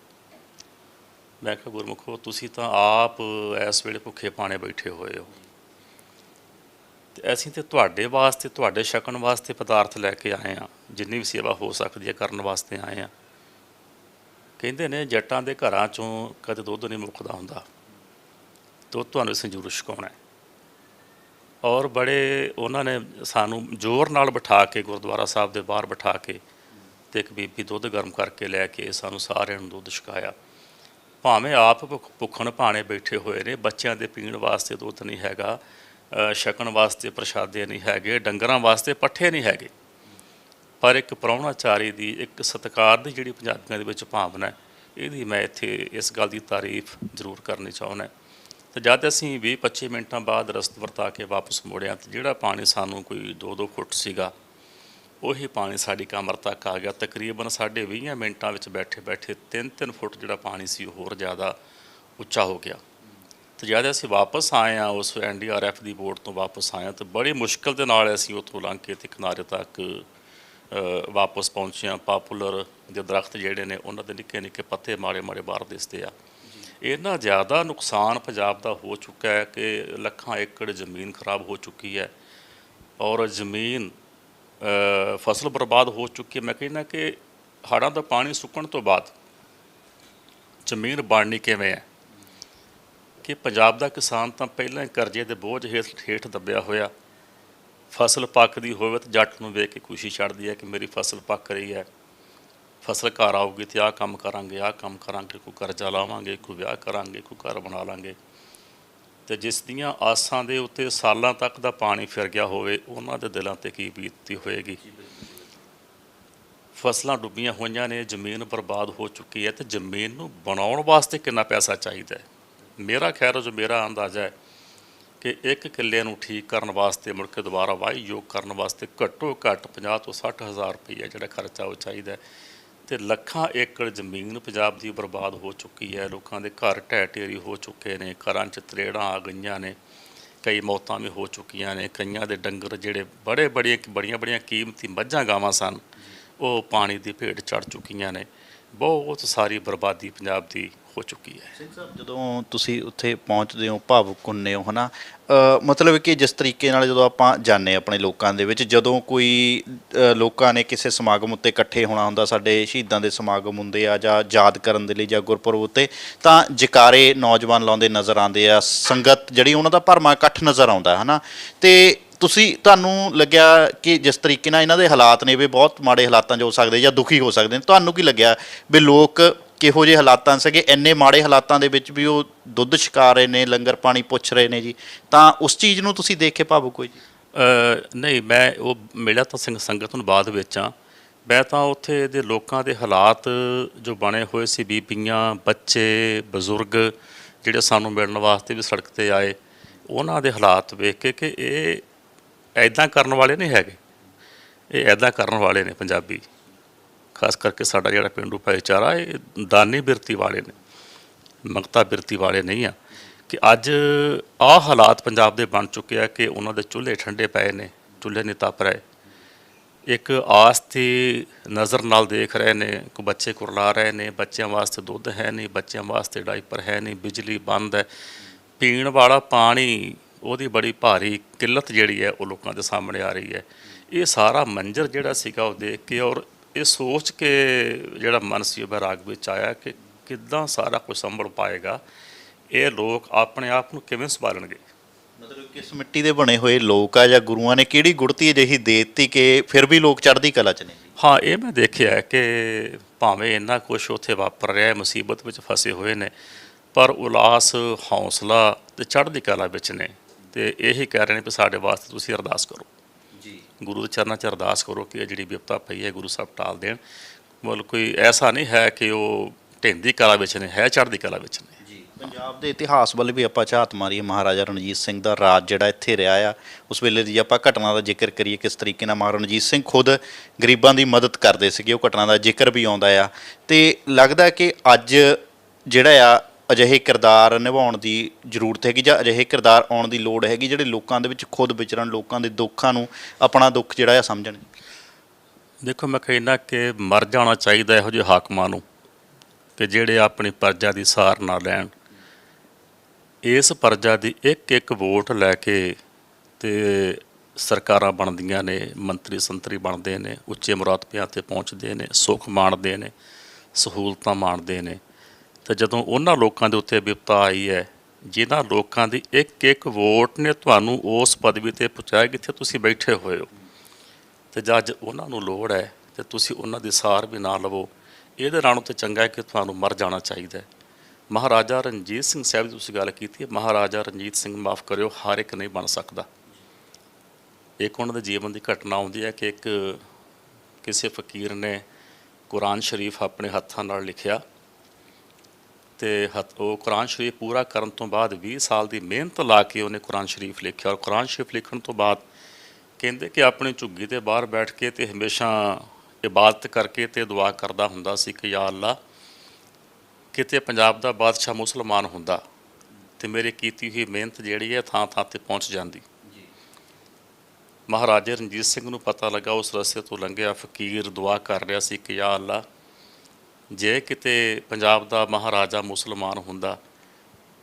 ਮੈਂ ਕਿਹਾ ਗੁਰਮੁਖੋ ਤੁਸੀਂ ਤਾਂ ਆਪ ਇਸ ਵੇਲੇ ਭੁੱਖੇ ਪਾਣੇ ਬੈਠੇ ਹੋਏ ਹੋ। ਤੇ ਅਸੀਂ ਤੇ ਤੁਹਾਡੇ ਵਾਸਤੇ, ਤੁਹਾਡੇ ਛਕਣ ਵਾਸਤੇ ਪਦਾਰਥ ਲੈ ਕੇ ਆਏ ਆ ਜਿੰਨੀ ਵੀ ਸੇਵਾ ਹੋ ਸਕਦੀ ਹੈ ਕਰਨ ਵਾਸਤੇ ਆਏ ਆ ਕਹਿੰਦੇ ਨੇ ਜੱਟਾਂ ਦੇ ਘਰਾਂ ਚੋਂ ਕਦੇ ਦੁੱਧ ਨਹੀਂ ਮੁੱਕਦਾ ਹੁੰਦਾ। ਦੁੱਧ ਤੁਹਾਨੂੰ ਅਸੀਂ ਜ਼ਰੂਰ ਛਕਾਉਣਾ ਔਰ ਬੜੇ ਉਹਨਾਂ ਨੇ ਸਾਨੂੰ ਜ਼ੋਰ ਨਾਲ ਬਿਠਾ ਕੇ, ਗੁਰਦੁਆਰਾ ਸਾਹਿਬ ਦੇ ਬਾਹਰ ਬਿਠਾ ਕੇ ਤੇ ਇੱਕ ਬੀਬੀ ਦੁੱਧ ਗਰਮ ਕਰਕੇ ਲੈ ਕੇ ਸਾਨੂੰ ਸਾਰਿਆਂ ਨੂੰ ਦੁੱਧ ਛਕਾਇਆ। ਭਾਵੇਂ ਆਪ ਭੁੱਖ- ਭੁੱਖਣ ਭਾਣੇ ਬੈਠੇ ਹੋਏ ਨੇ, ਬੱਚਿਆਂ ਦੇ ਪੀਣ ਵਾਸਤੇ ਦੁੱਧ ਨਹੀਂ ਹੈਗਾ। ਛਕਣ ਵਾਸਤੇ ਪ੍ਰਸ਼ਾਦੇ ਨਹੀਂ ਹੈਗੇ, ਡੰਗਰਾਂ ਵਾਸਤੇ ਪੱਠੇ ਨਹੀਂ ਹੈਗੇ। ਪਰ ਇੱਕ ਪ੍ਰਾਹੁਣਾਚਾਰੀ ਦੀ ਇੱਕ ਸਤਿਕਾਰ ਦੀ ਜਿਹੜੀ ਪੰਜਾਬੀਆਂ ਦੇ ਵਿੱਚ ਭਾਵਨਾ ਹੈ, ਇਹਦੀ ਮੈਂ ਇੱਥੇ ਇਸ ਗੱਲ ਦੀ ਤਾਰੀਫ ਜ਼ਰੂਰ ਕਰਨੀ ਚਾਹੁੰਦਾ ਤੇ ਜਦ ਅਸੀਂ 20-25 ਮਿੰਟਾਂ ਬਾਅਦ ਰਸਤ ਵਰਤਾ ਕੇ ਵਾਪਸ ਮੁੜਿਆ, ਤੇ ਜਿਹੜਾ ਪਾਣੀ ਸਾਨੂੰ ਕੋਈ 2-2 ਫੁੱਟ ਸੀਗਾ, ਉਹੀ ਪਾਣੀ ਸਾਡੀ ਕਮਰ ਤੱਕ ਆ ਗਿਆ। ਤਕਰੀਬਨ ਸਾਡੇ 20 ਮਿੰਟਾਂ ਵਿੱਚ ਬੈਠੇ ਬੈਠੇ 3-3 ਫੁੱਟ ਜਿਹੜਾ ਪਾਣੀ ਸੀ ਹੋਰ ਜ਼ਿਆਦਾ ਉੱਚਾ ਹੋ ਗਿਆ। ਤੇ ਜਦ ਅਸੀਂ ਵਾਪਸ ਆਏ ਆ ਉਸ ਐਨਡੀਆਰਐਫ ਦੀ ਬੋਰਡ ਤੋਂ ਵਾਪਸ ਆਏ ਹਾਂ ਤੇ ਬੜੀ ਮੁਸ਼ਕਲ ਦੇ ਨਾਲ ਅਸੀਂ ਉੱਥੋਂ ਲੰਘ ਕੇ ਤੇ ਕਿਨਾਰੇ ਤੱਕ ਵਾਪਸ ਪਹੁੰਚੇ ਹਾਂ। ਪਾਪੂਲਰ ਦੇ ਦਰਖਤ ਜਿਹੜੇ ਨੇ, ਉਹਨਾਂ ਦੇ ਨਿੱਕੇ ਨਿੱਕੇ ਪੱਤੇ ਮਾੜੇ ਮਾੜੇ ਬਾਹਰ ਦਿਸਦੇ ਆ। ਇੰਨਾ ਜ਼ਿਆਦਾ ਨੁਕਸਾਨ ਪੰਜਾਬ ਦਾ ਹੋ ਚੁੱਕਾ ਹੈ ਕਿ ਲੱਖਾਂ ਏਕੜ ਜ਼ਮੀਨ ਖਰਾਬ ਹੋ ਚੁੱਕੀ ਹੈ ਔਰ ਜ਼ਮੀਨ ਫਸਲ ਬਰਬਾਦ ਹੋ ਚੁੱਕੀ ਹੈ। ਮੈਂ ਕਹਿੰਦਾ ਕਿ ਹੜ੍ਹਾਂ ਦਾ ਪਾਣੀ ਸੁੱਕਣ ਤੋਂ ਬਾਅਦ ਜ਼ਮੀਨ ਬਣਨੀ ਕਿਵੇਂ ਹੈ? ਕਿ ਪੰਜਾਬ ਦਾ ਕਿਸਾਨ ਤਾਂ ਪਹਿਲਾਂ ਹੀ ਕਰਜ਼ੇ ਦੇ ਬੋਝ ਹੇਠ ਹੇਠ ਦੱਬਿਆ ਹੋਇਆ। ਫਸਲ ਪੱਕਦੀ ਹੋਵੇ ਤਾਂ ਜੱਟ ਨੂੰ ਵੇਖ ਕੇ ਖੁਸ਼ੀ ਛੱਡਦੀ ਹੈ ਕਿ ਮੇਰੀ ਫਸਲ ਪੱਕ ਰਹੀ ਹੈ। ਫਸਲ ਘਰ ਆਊਗੀ ਤੇ ਆਹ ਕੰਮ ਕਰਾਂਗੇ, ਆਹ ਕੰਮ ਕਰਾਂਗੇ, ਕੋਈ ਕਰਜ਼ਾ ਲਾਵਾਂਗੇ, ਕੋਈ ਵਿਆਹ ਕਰਾਂਗੇ, ਕੋਈ ਘਰ ਬਣਾ ਲਾਂਗੇ। ਤੇ ਜਿਸ ਦੀਆਂ ਆਸਾਂ ਦੇ ਉੱਤੇ ਸਾਲਾਂ ਤੱਕ ਦਾ ਪਾਣੀ ਫਿਰ ਗਿਆ ਹੋਵੇ, ਉਹਨਾਂ ਦੇ ਦਿਲਾਂ ਤੇ ਕੀ ਬੀਤਦੀ ਹੋਏਗੀ? ਫਸਲਾਂ ਡੁੱਬੀਆਂ ਹੋਈਆਂ ਨੇ, ਜ਼ਮੀਨ ਬਰਬਾਦ ਹੋ ਚੁੱਕੀ ਹੈ ਤੇ ਜ਼ਮੀਨ ਨੂੰ ਬਣਾਉਣ ਵਾਸਤੇ ਕਿੰਨਾ ਪੈਸਾ ਚਾਹੀਦਾ ਹੈ? ਮੇਰਾ ਖੈਰ ਜੋ ਮੇਰਾ ਅੰਦਾਜ਼ਾ ਹੈ ਕਿ ਇੱਕ ਕਿੱਲੇ ਨੂੰ ਠੀਕ ਕਰਨ ਵਾਸਤੇ ਮੁੜ ਕੇ ਦੁਬਾਰਾ ਵਾਹੀ ਯੋਗ ਕਰਨ ਵਾਸਤੇ ਘੱਟੋ ਘੱਟ 50 ਤੋਂ 60 ਹਜ਼ਾਰ ਰੁਪਈਆ ਜਿਹੜਾ ਖਰਚਾ ਉਹ ਚਾਹੀਦਾ ਹੈ। ਤੇ ਲੱਖਾਂ ਏਕੜ ਜ਼ਮੀਨ ਪੰਜਾਬ ਦੀ ਬਰਬਾਦ ਹੋ ਚੁੱਕੀ ਹੈ। ਲੋਕਾਂ ਦੇ ਘਰ ਢਹਿ ਢੇਰੀ ਹੋ ਚੁੱਕੇ ਨੇ, ਘਰਾਂ 'ਚ ਤਰੇੜਾਂ ਆ ਗਈਆਂ ਨੇ, ਕਈ ਮੌਤਾਂ ਵੀ ਹੋ ਚੁੱਕੀਆਂ ਨੇ, ਕਈਆਂ ਦੇ ਡੰਗਰ ਜਿਹੜੇ ਬੜੇ ਬੜੀਆਂ ਬੜੀਆਂ ਬੜੀਆਂ ਕੀਮਤੀ ਮੱਝਾਂ ਗਾਵਾਂ ਸਨ, ਉਹ ਪਾਣੀ ਦੀ ਭੇਟ ਚੜ ਚੁੱਕੀਆਂ ਨੇ। ਬਹੁਤ ਸਾਰੀ ਬਰਬਾਦੀ ਪੰਜਾਬ ਦੀ ਹੋ ਚੁੱਕੀ ਹੈ। ਸਿੰਘ ਸਾਹਿਬ ਜਦੋਂ ਤੁਸੀਂ ਉੱਥੇ ਪਹੁੰਚਦੇ ਹੋ ਭਾਵੁਕ ਹੁੰਨੇ ਹੋ ਹਨਾ ਅ, ਮਤਲਬ ਕਿ ਜਿਸ ਤਰੀਕੇ ਨਾਲ ਜਦੋਂ ਆਪਾਂ ਜਾਂਦੇ ਹਾਂ ਆਪਣੇ ਲੋਕਾਂ ਦੇ ਵਿੱਚ ਜਦੋਂ ਕੋਈ ਲੋਕਾਂ ਨੇ ਕਿਸੇ ਸਮਾਗਮ ਉੱਤੇ ਇਕੱਠੇ ਹੋਣਾ ਹੁੰਦਾ ਸਾਡੇ ਸ਼ਹੀਦਾਂ ਦੇ ਸਮਾਗਮ ਹੁੰਦੇ ਆ ਜਾਂ ਯਾਦ ਕਰਨ ਦੇ ਲਈ ਜਾਂ ਗੁਰਪੁਰਬ ਉੱਤੇ ਤਾਂ ਜਕਾਰੇ ਨੌਜਵਾਨ ਲਾਉਂਦੇ ਨਜ਼ਰ ਆਉਂਦੇ ਆ ਸੰਗਤ ਜਿਹੜੀ ਉਹਨਾਂ ਦਾ ਭਰਮਾ ਇਕੱਠ ਨਜ਼ਰ ਆਉਂਦਾ ਹਨਾ। ਤੇ ਤੁਸੀਂ ਤੁਹਾਨੂੰ ਲੱਗਿਆ ਕਿ ਜਿਸ ਤਰੀਕੇ ਨਾਲ ਇਹਨਾਂ ਦੇ ਹਾਲਾਤ ਨੇ ਵੀ ਬਹੁਤ ਮਾੜੇ ਹਾਲਾਤਾਂ 'ਚ ਹੋ ਸਕਦੇ ਜਾਂ ਦੁਖੀ ਹੋ ਸਕਦੇ ਨੇ ਤੁਹਾਨੂੰ ਕੀ ਲੱਗਿਆ ਵੀ ਲੋਕ ਕਿਹੋ ਜਿਹੇ ਹਾਲਾਤਾਂ ਸੀਗੇ ਇੰਨੇ ਮਾੜੇ ਹਾਲਾਤਾਂ ਦੇ ਵਿੱਚ ਵੀ ਉਹ ਦੁੱਧ ਛਕਾ ਰਹੇ ਨੇ, ਲੰਗਰ ਪਾਣੀ ਪੁੱਛ ਰਹੇ ਨੇ ਜੀ। ਤਾਂ ਉਸ ਚੀਜ਼ ਨੂੰ ਤੁਸੀਂ ਦੇਖ ਕੇ ਭਾਵੁਕ ਹੋਏ ਜੀ? ਨਹੀਂ, ਮੈਂ ਉਹ ਮਿਲਿਆ ਤਾਂ ਸਿੰਘ ਸੰਗਤ ਨੂੰ ਬਾਅਦ ਵਿੱਚ ਆ ਮੈਂ ਤਾਂ ਉੱਥੇ ਦੇ ਲੋਕਾਂ ਦੇ ਹਾਲਾਤ ਜੋ ਬਣੇ ਹੋਏ ਸੀ, ਬੀਬੀਆਂ, ਬੱਚੇ, ਬਜ਼ੁਰਗ, ਜਿਹੜੇ ਸਾਨੂੰ ਮਿਲਣ ਵਾਸਤੇ ਵੀ ਸੜਕ ਤੇ ਆਏ, ਉਹਨਾਂ ਦੇ ਹਾਲਾਤ ਵੇਖ ਕੇ ਕਿ ਇਹ ਐਦਾਂ ਕਰਨ ਵਾਲੇ ਨਹੀਂ ਹੈਗੇ। ਇਹ ਐਦਾਂ ਕਰਨ ਵਾਲੇ ਨੇ ਪੰਜਾਬੀ। ਖਾਸ ਕਰਕੇ ਸਾਡਾ ਜਿਹੜਾ ਪਿੰਡੂ ਭਾਈਚਾਰਾ, ਇਹ ਦਾਨੀ ਬਿਰਤੀ ਵਾਲੇ ਨੇ ਮੰਗਤਾ ਬਿਰਤੀ ਵਾਲੇ ਨਹੀਂ ਆ, ਕਿ ਅੱਜ ਆਹ ਹਾਲਾਤ ਪੰਜਾਬ ਦੇ ਬਣ ਚੁੱਕੇ ਆ ਕਿ ਉਹਨਾਂ ਦੇ ਚੁੱਲ੍ਹੇ ਠੰਡੇ ਪਏ ਨੇ, ਚੁੱਲ੍ਹੇ ਨਹੀਂ ਤਪ ਰਹੇ। ਇੱਕ ਆਸ ਦੀ ਨਜ਼ਰ ਨਾਲ ਦੇਖ ਰਹੇ ਨੇ ਕਿ ਬੱਚੇ ਕੁਰਲਾ ਰਹੇ ਨੇ, ਬੱਚਿਆਂ ਵਾਸਤੇ ਦੁੱਧ ਹੈ ਨਹੀਂ, ਬੱਚਿਆਂ ਵਾਸਤੇ ਡਾਈਪਰ ਹੈ ਨਹੀਂ, ਬਿਜਲੀ ਬੰਦ ਹੈ। ਪੀਣ ਵਾਲਾ ਪਾਣੀ, ਉਹਦੀ ਬੜੀ ਭਾਰੀ ਕਿੱਲਤ ਜਿਹੜੀ ਹੈ ਉਹ ਲੋਕਾਂ ਦੇ ਸਾਹਮਣੇ ਆ ਰਹੀ ਹੈ। ਇਹ ਸਾਰਾ ਮੰਜ਼ਰ ਜਿਹੜਾ ਸੀਗਾ ਉਹ ਦੇਖ ਕੇ ਔਰ ਇਹ ਸੋਚ ਕੇ ਜਿਹੜਾ ਮਨ ਸੀ ਉਹ ਬੈਰਾਗ ਵਿੱਚ ਆਇਆ ਕਿ ਕਿੱਦਾਂ ਸਾਰਾ ਕੁਝ ਸੰਭਲ ਪਾਏਗਾ ਇਹ ਲੋਕ ਆਪਣੇ ਆਪ ਨੂੰ ਕਿਵੇਂ ਸੰਭਾਲਣਗੇ? ਮਤਲਬ ਕਿਸ ਮਿੱਟੀ ਦੇ ਬਣੇ ਹੋਏ ਲੋਕ ਆ ਜਾਂ ਗੁਰੂਆਂ ਨੇ ਕਿਹੜੀ ਗੁੜਤੀ ਅਜਿਹੀ ਦੇ ਦਿੱਤੀ ਕਿ ਫਿਰ ਵੀ ਲੋਕ ਚੜ੍ਹਦੀ ਕਲਾ 'ਚ ਨੇ ਹਾਂ ਇਹ ਮੈਂ ਦੇਖਿਆ ਕਿ ਭਾਵੇਂ ਇੰਨਾ ਕੁਝ ਉੱਥੇ ਵਾਪਰ ਰਿਹਾ ਹੈ ਮੁਸੀਬਤ ਵਿੱਚ ਫਸੇ ਹੋਏ ਨੇ ਪਰ ਉਲਾਸ ਹੌਸਲਾ ਤੇ ਚੜ੍ਹਦੀ ਕਲਾ ਵਿੱਚ ਨੇ। ਤੇ ਇਹੀ ਕਹਿ ਰਹੇ ਨੇ ਕਿ ਸਾਡੇ ਵਾਸਤੇ ਤੁਸੀਂ ਅਰਦਾਸ ਕਰੋ। ਗੁਰੂ ਦੇ ਚਰਨਾਂ 'ਚ ਅਰਦਾਸ ਕਰੋ ਕਿ ਇਹ ਜਿਹੜੀ ਵਿਪਤਾ ਪਈ ਹੈ, ਗੁਰੂ ਸਾਹਿਬ ਟਾਲ ਦੇਣ। ਮਤਲਬ ਕੋਈ ਐਸਾ ਨਹੀਂ ਹੈ ਕਿ ਉਹ ਢਿੰਦੀ ਕਲਾ ਵਿੱਚ ਨੇ, ਹੈ ਚੜ੍ਹਦੀ ਕਲਾ ਵਿੱਚ ਨੇ। ਜੀ, ਪੰਜਾਬ ਦੇ ਇਤਿਹਾਸ ਵੱਲ ਵੀ ਆਪਾਂ ਝਾਤ ਮਾਰੀਏ, ਮਹਾਰਾਜਾ ਰਣਜੀਤ ਸਿੰਘ ਦਾ ਰਾਜ ਜਿਹੜਾ ਇੱਥੇ ਰਿਹਾ ਆ, ਉਸ ਵੇਲੇ ਦੀ ਆਪਾਂ ਘਟਨਾ ਦਾ ਜ਼ਿਕਰ ਕਰੀਏ ਕਿਸ ਤਰੀਕੇ ਨਾਲ ਮਹਾਰਾਜਾ ਰਣਜੀਤ ਸਿੰਘ ਖੁਦ ਗਰੀਬਾਂ ਦੀ ਮਦਦ ਕਰਦੇ ਸੀਗੇ, ਉਹ ਘਟਨਾ ਦਾ ਜ਼ਿਕਰ ਵੀ ਆਉਂਦਾ ਆ। ਤੇ ਲੱਗਦਾ ਕਿ ਅੱਜ ਜਿਹੜਾ ਆ ਅਜਿਹੇ ਕਿਰਦਾਰ ਨਿਭਾਉਣ ਦੀ ਜ਼ਰੂਰਤ ਹੈਗੀ ਜਾਂ ਅਜਿਹੇ ਕਿਰਦਾਰ ਆਉਣ ਦੀ ਲੋੜ ਹੈਗੀ ਜਿਹੜੇ ਲੋਕਾਂ ਦੇ ਵਿੱਚ ਖੁਦ ਵਿਚਰਨ, ਲੋਕਾਂ ਦੇ ਦੁੱਖਾਂ ਨੂੰ ਆਪਣਾ ਦੁੱਖ ਜਿਹੜਾ ਆ ਸਮਝਣ? ਦੇਖੋ, ਮੈਂ ਕਹਿੰਦਾ ਕਿ ਮਰ ਜਾਣਾ ਚਾਹੀਦਾ ਇਹੋ ਜਿਹੇ ਹਾਕਮਾਂ ਨੂੰ ਕਿ ਜਿਹੜੇ ਆਪਣੀ ਪਰਜ਼ਾ ਦੀ ਸਾਰ ਨਾ ਲੈਣ। ਇਸ ਪਰਜ਼ਾ ਦੀ ਇੱਕ ਇੱਕ ਵੋਟ ਲੈ ਕੇ ਤੇ ਸਰਕਾਰਾਂ ਬਣਦੀਆਂ ਨੇ, ਮੰਤਰੀ ਸੰਤਰੀ ਬਣਦੇ ਨੇ, ਉੱਚੇ ਮੁਰਾਤਬਿਆਂ ਤੇ ਪਹੁੰਚਦੇ ਨੇ, ਸੁੱਖ ਮਾਣਦੇ ਨੇ, ਸਹੂਲਤਾਂ ਮਾਣਦੇ ਨੇ। ਤੇ ਜਦੋਂ ਉਹਨਾਂ ਲੋਕਾਂ ਦੇ ਉੱਤੇ ਵਿਪਤਾ ਆਈ ਹੈ, ਜਿਨ੍ਹਾਂ ਲੋਕਾਂ ਦੀ ਇੱਕ ਇੱਕ ਵੋਟ ਨੇ ਤੁਹਾਨੂੰ ਉਸ ਪਦਵੀ ਤੇ ਪਹੁੰਚਾਇਆ ਜਿੱਥੇ ਤੁਸੀਂ ਬੈਠੇ ਹੋਏ ਹੋ। ਤੇ ਜਦ ਉਹਨਾਂ ਨੂੰ ਲੋੜ ਹੈ, ਤੇ ਤੁਸੀਂ ਉਹਨਾਂ ਦੀ ਸਾਰ ਵੀ ਨਾ ਲਵੋ। ਇਹਦੇ ਨਾਲੋਂ ਤੇ ਚੰਗਾ ਹੈ ਕਿ ਤੁਹਾਨੂੰ ਮਰ ਜਾਣਾ ਚਾਹੀਦਾ ਹੈ। ਮਹਾਰਾਜਾ ਰਣਜੀਤ ਸਿੰਘ ਸਾਹਿਬ ਦੀ ਤੁਸੀਂ ਗੱਲ ਕੀਤੀ ਹੈ, ਮਹਾਰਾਜਾ ਰਣਜੀਤ ਸਿੰਘ ਮਾਫ ਕਰਿਓ, ਹਰ ਇੱਕ ਨਹੀਂ ਬਣ ਸਕਦਾ। ਇੱਕ ਉਹਨਾਂ ਦੇ ਜੀਵਨ ਦੀ ਘਟਨਾ ਆਉਂਦੀ ਹੈ ਕਿ ਇੱਕ ਕਿਸੇ ਫਕੀਰ ਨੇ ਕੁਰਾਨ ਸ਼ਰੀਫ ਆਪਣੇ ਹੱਥਾਂ ਨਾਲ ਲਿਖਿਆ ਤੇ ਉਹ ਕੁਰਾਨ ਸ਼ਰੀਫ ਪੂਰਾ ਕਰਨ ਤੋਂ ਬਾਅਦ 20 ਸਾਲ ਦੀ ਮਿਹਨਤ ਲਾ ਕੇ ਉਹਨੇ ਕੁਰਾਨ ਸ਼ਰੀਫ ਲਿਖਿਆ। ਔਰ ਕੁਰਾਨ ਸ਼ਰੀਫ ਲਿਖਣ ਤੋਂ ਬਾਅਦ ਕਹਿੰਦੇ ਕਿ ਆਪਣੀ ਝੁੱਗੀ ਤੇ ਬਾਹਰ ਬੈਠ ਕੇ ਤੇ ਹਮੇਸ਼ਾ ਇਬਾਦਤ ਕਰਕੇ ਤੇ ਦੁਆ ਕਰਦਾ ਹੁੰਦਾ ਸੀ ਕਿ ਯਾ ਅੱਲਾ ਕਿਤੇ ਪੰਜਾਬ ਦਾ ਬਾਦਸ਼ਾਹ ਮੁਸਲਮਾਨ ਹੁੰਦਾ ਤੇ ਮੇਰੀ ਕੀਤੀ ਹੋਈ ਮਿਹਨਤ ਜਿਹੜੀ ਹੈ ਥਾਂ ਥਾਂ ਤੇ ਪਹੁੰਚ ਜਾਂਦੀ। ਮਹਾਰਾਜਾ ਰਣਜੀਤ ਸਿੰਘ ਨੂੰ ਪਤਾ ਲੱਗਾ ਉਸ ਰਸਤੇ ਤੋਂ ਲੰਘਿਆ ਫਕੀਰ ਦੁਆ ਕਰ ਰਿਹਾ ਸੀ ਕਿ ਯਾ ਅੱਲਾ ਜੇ ਕਿਤੇ ਪੰਜਾਬ ਦਾ ਮਹਾਰਾਜਾ ਮੁਸਲਮਾਨ ਹੁੰਦਾ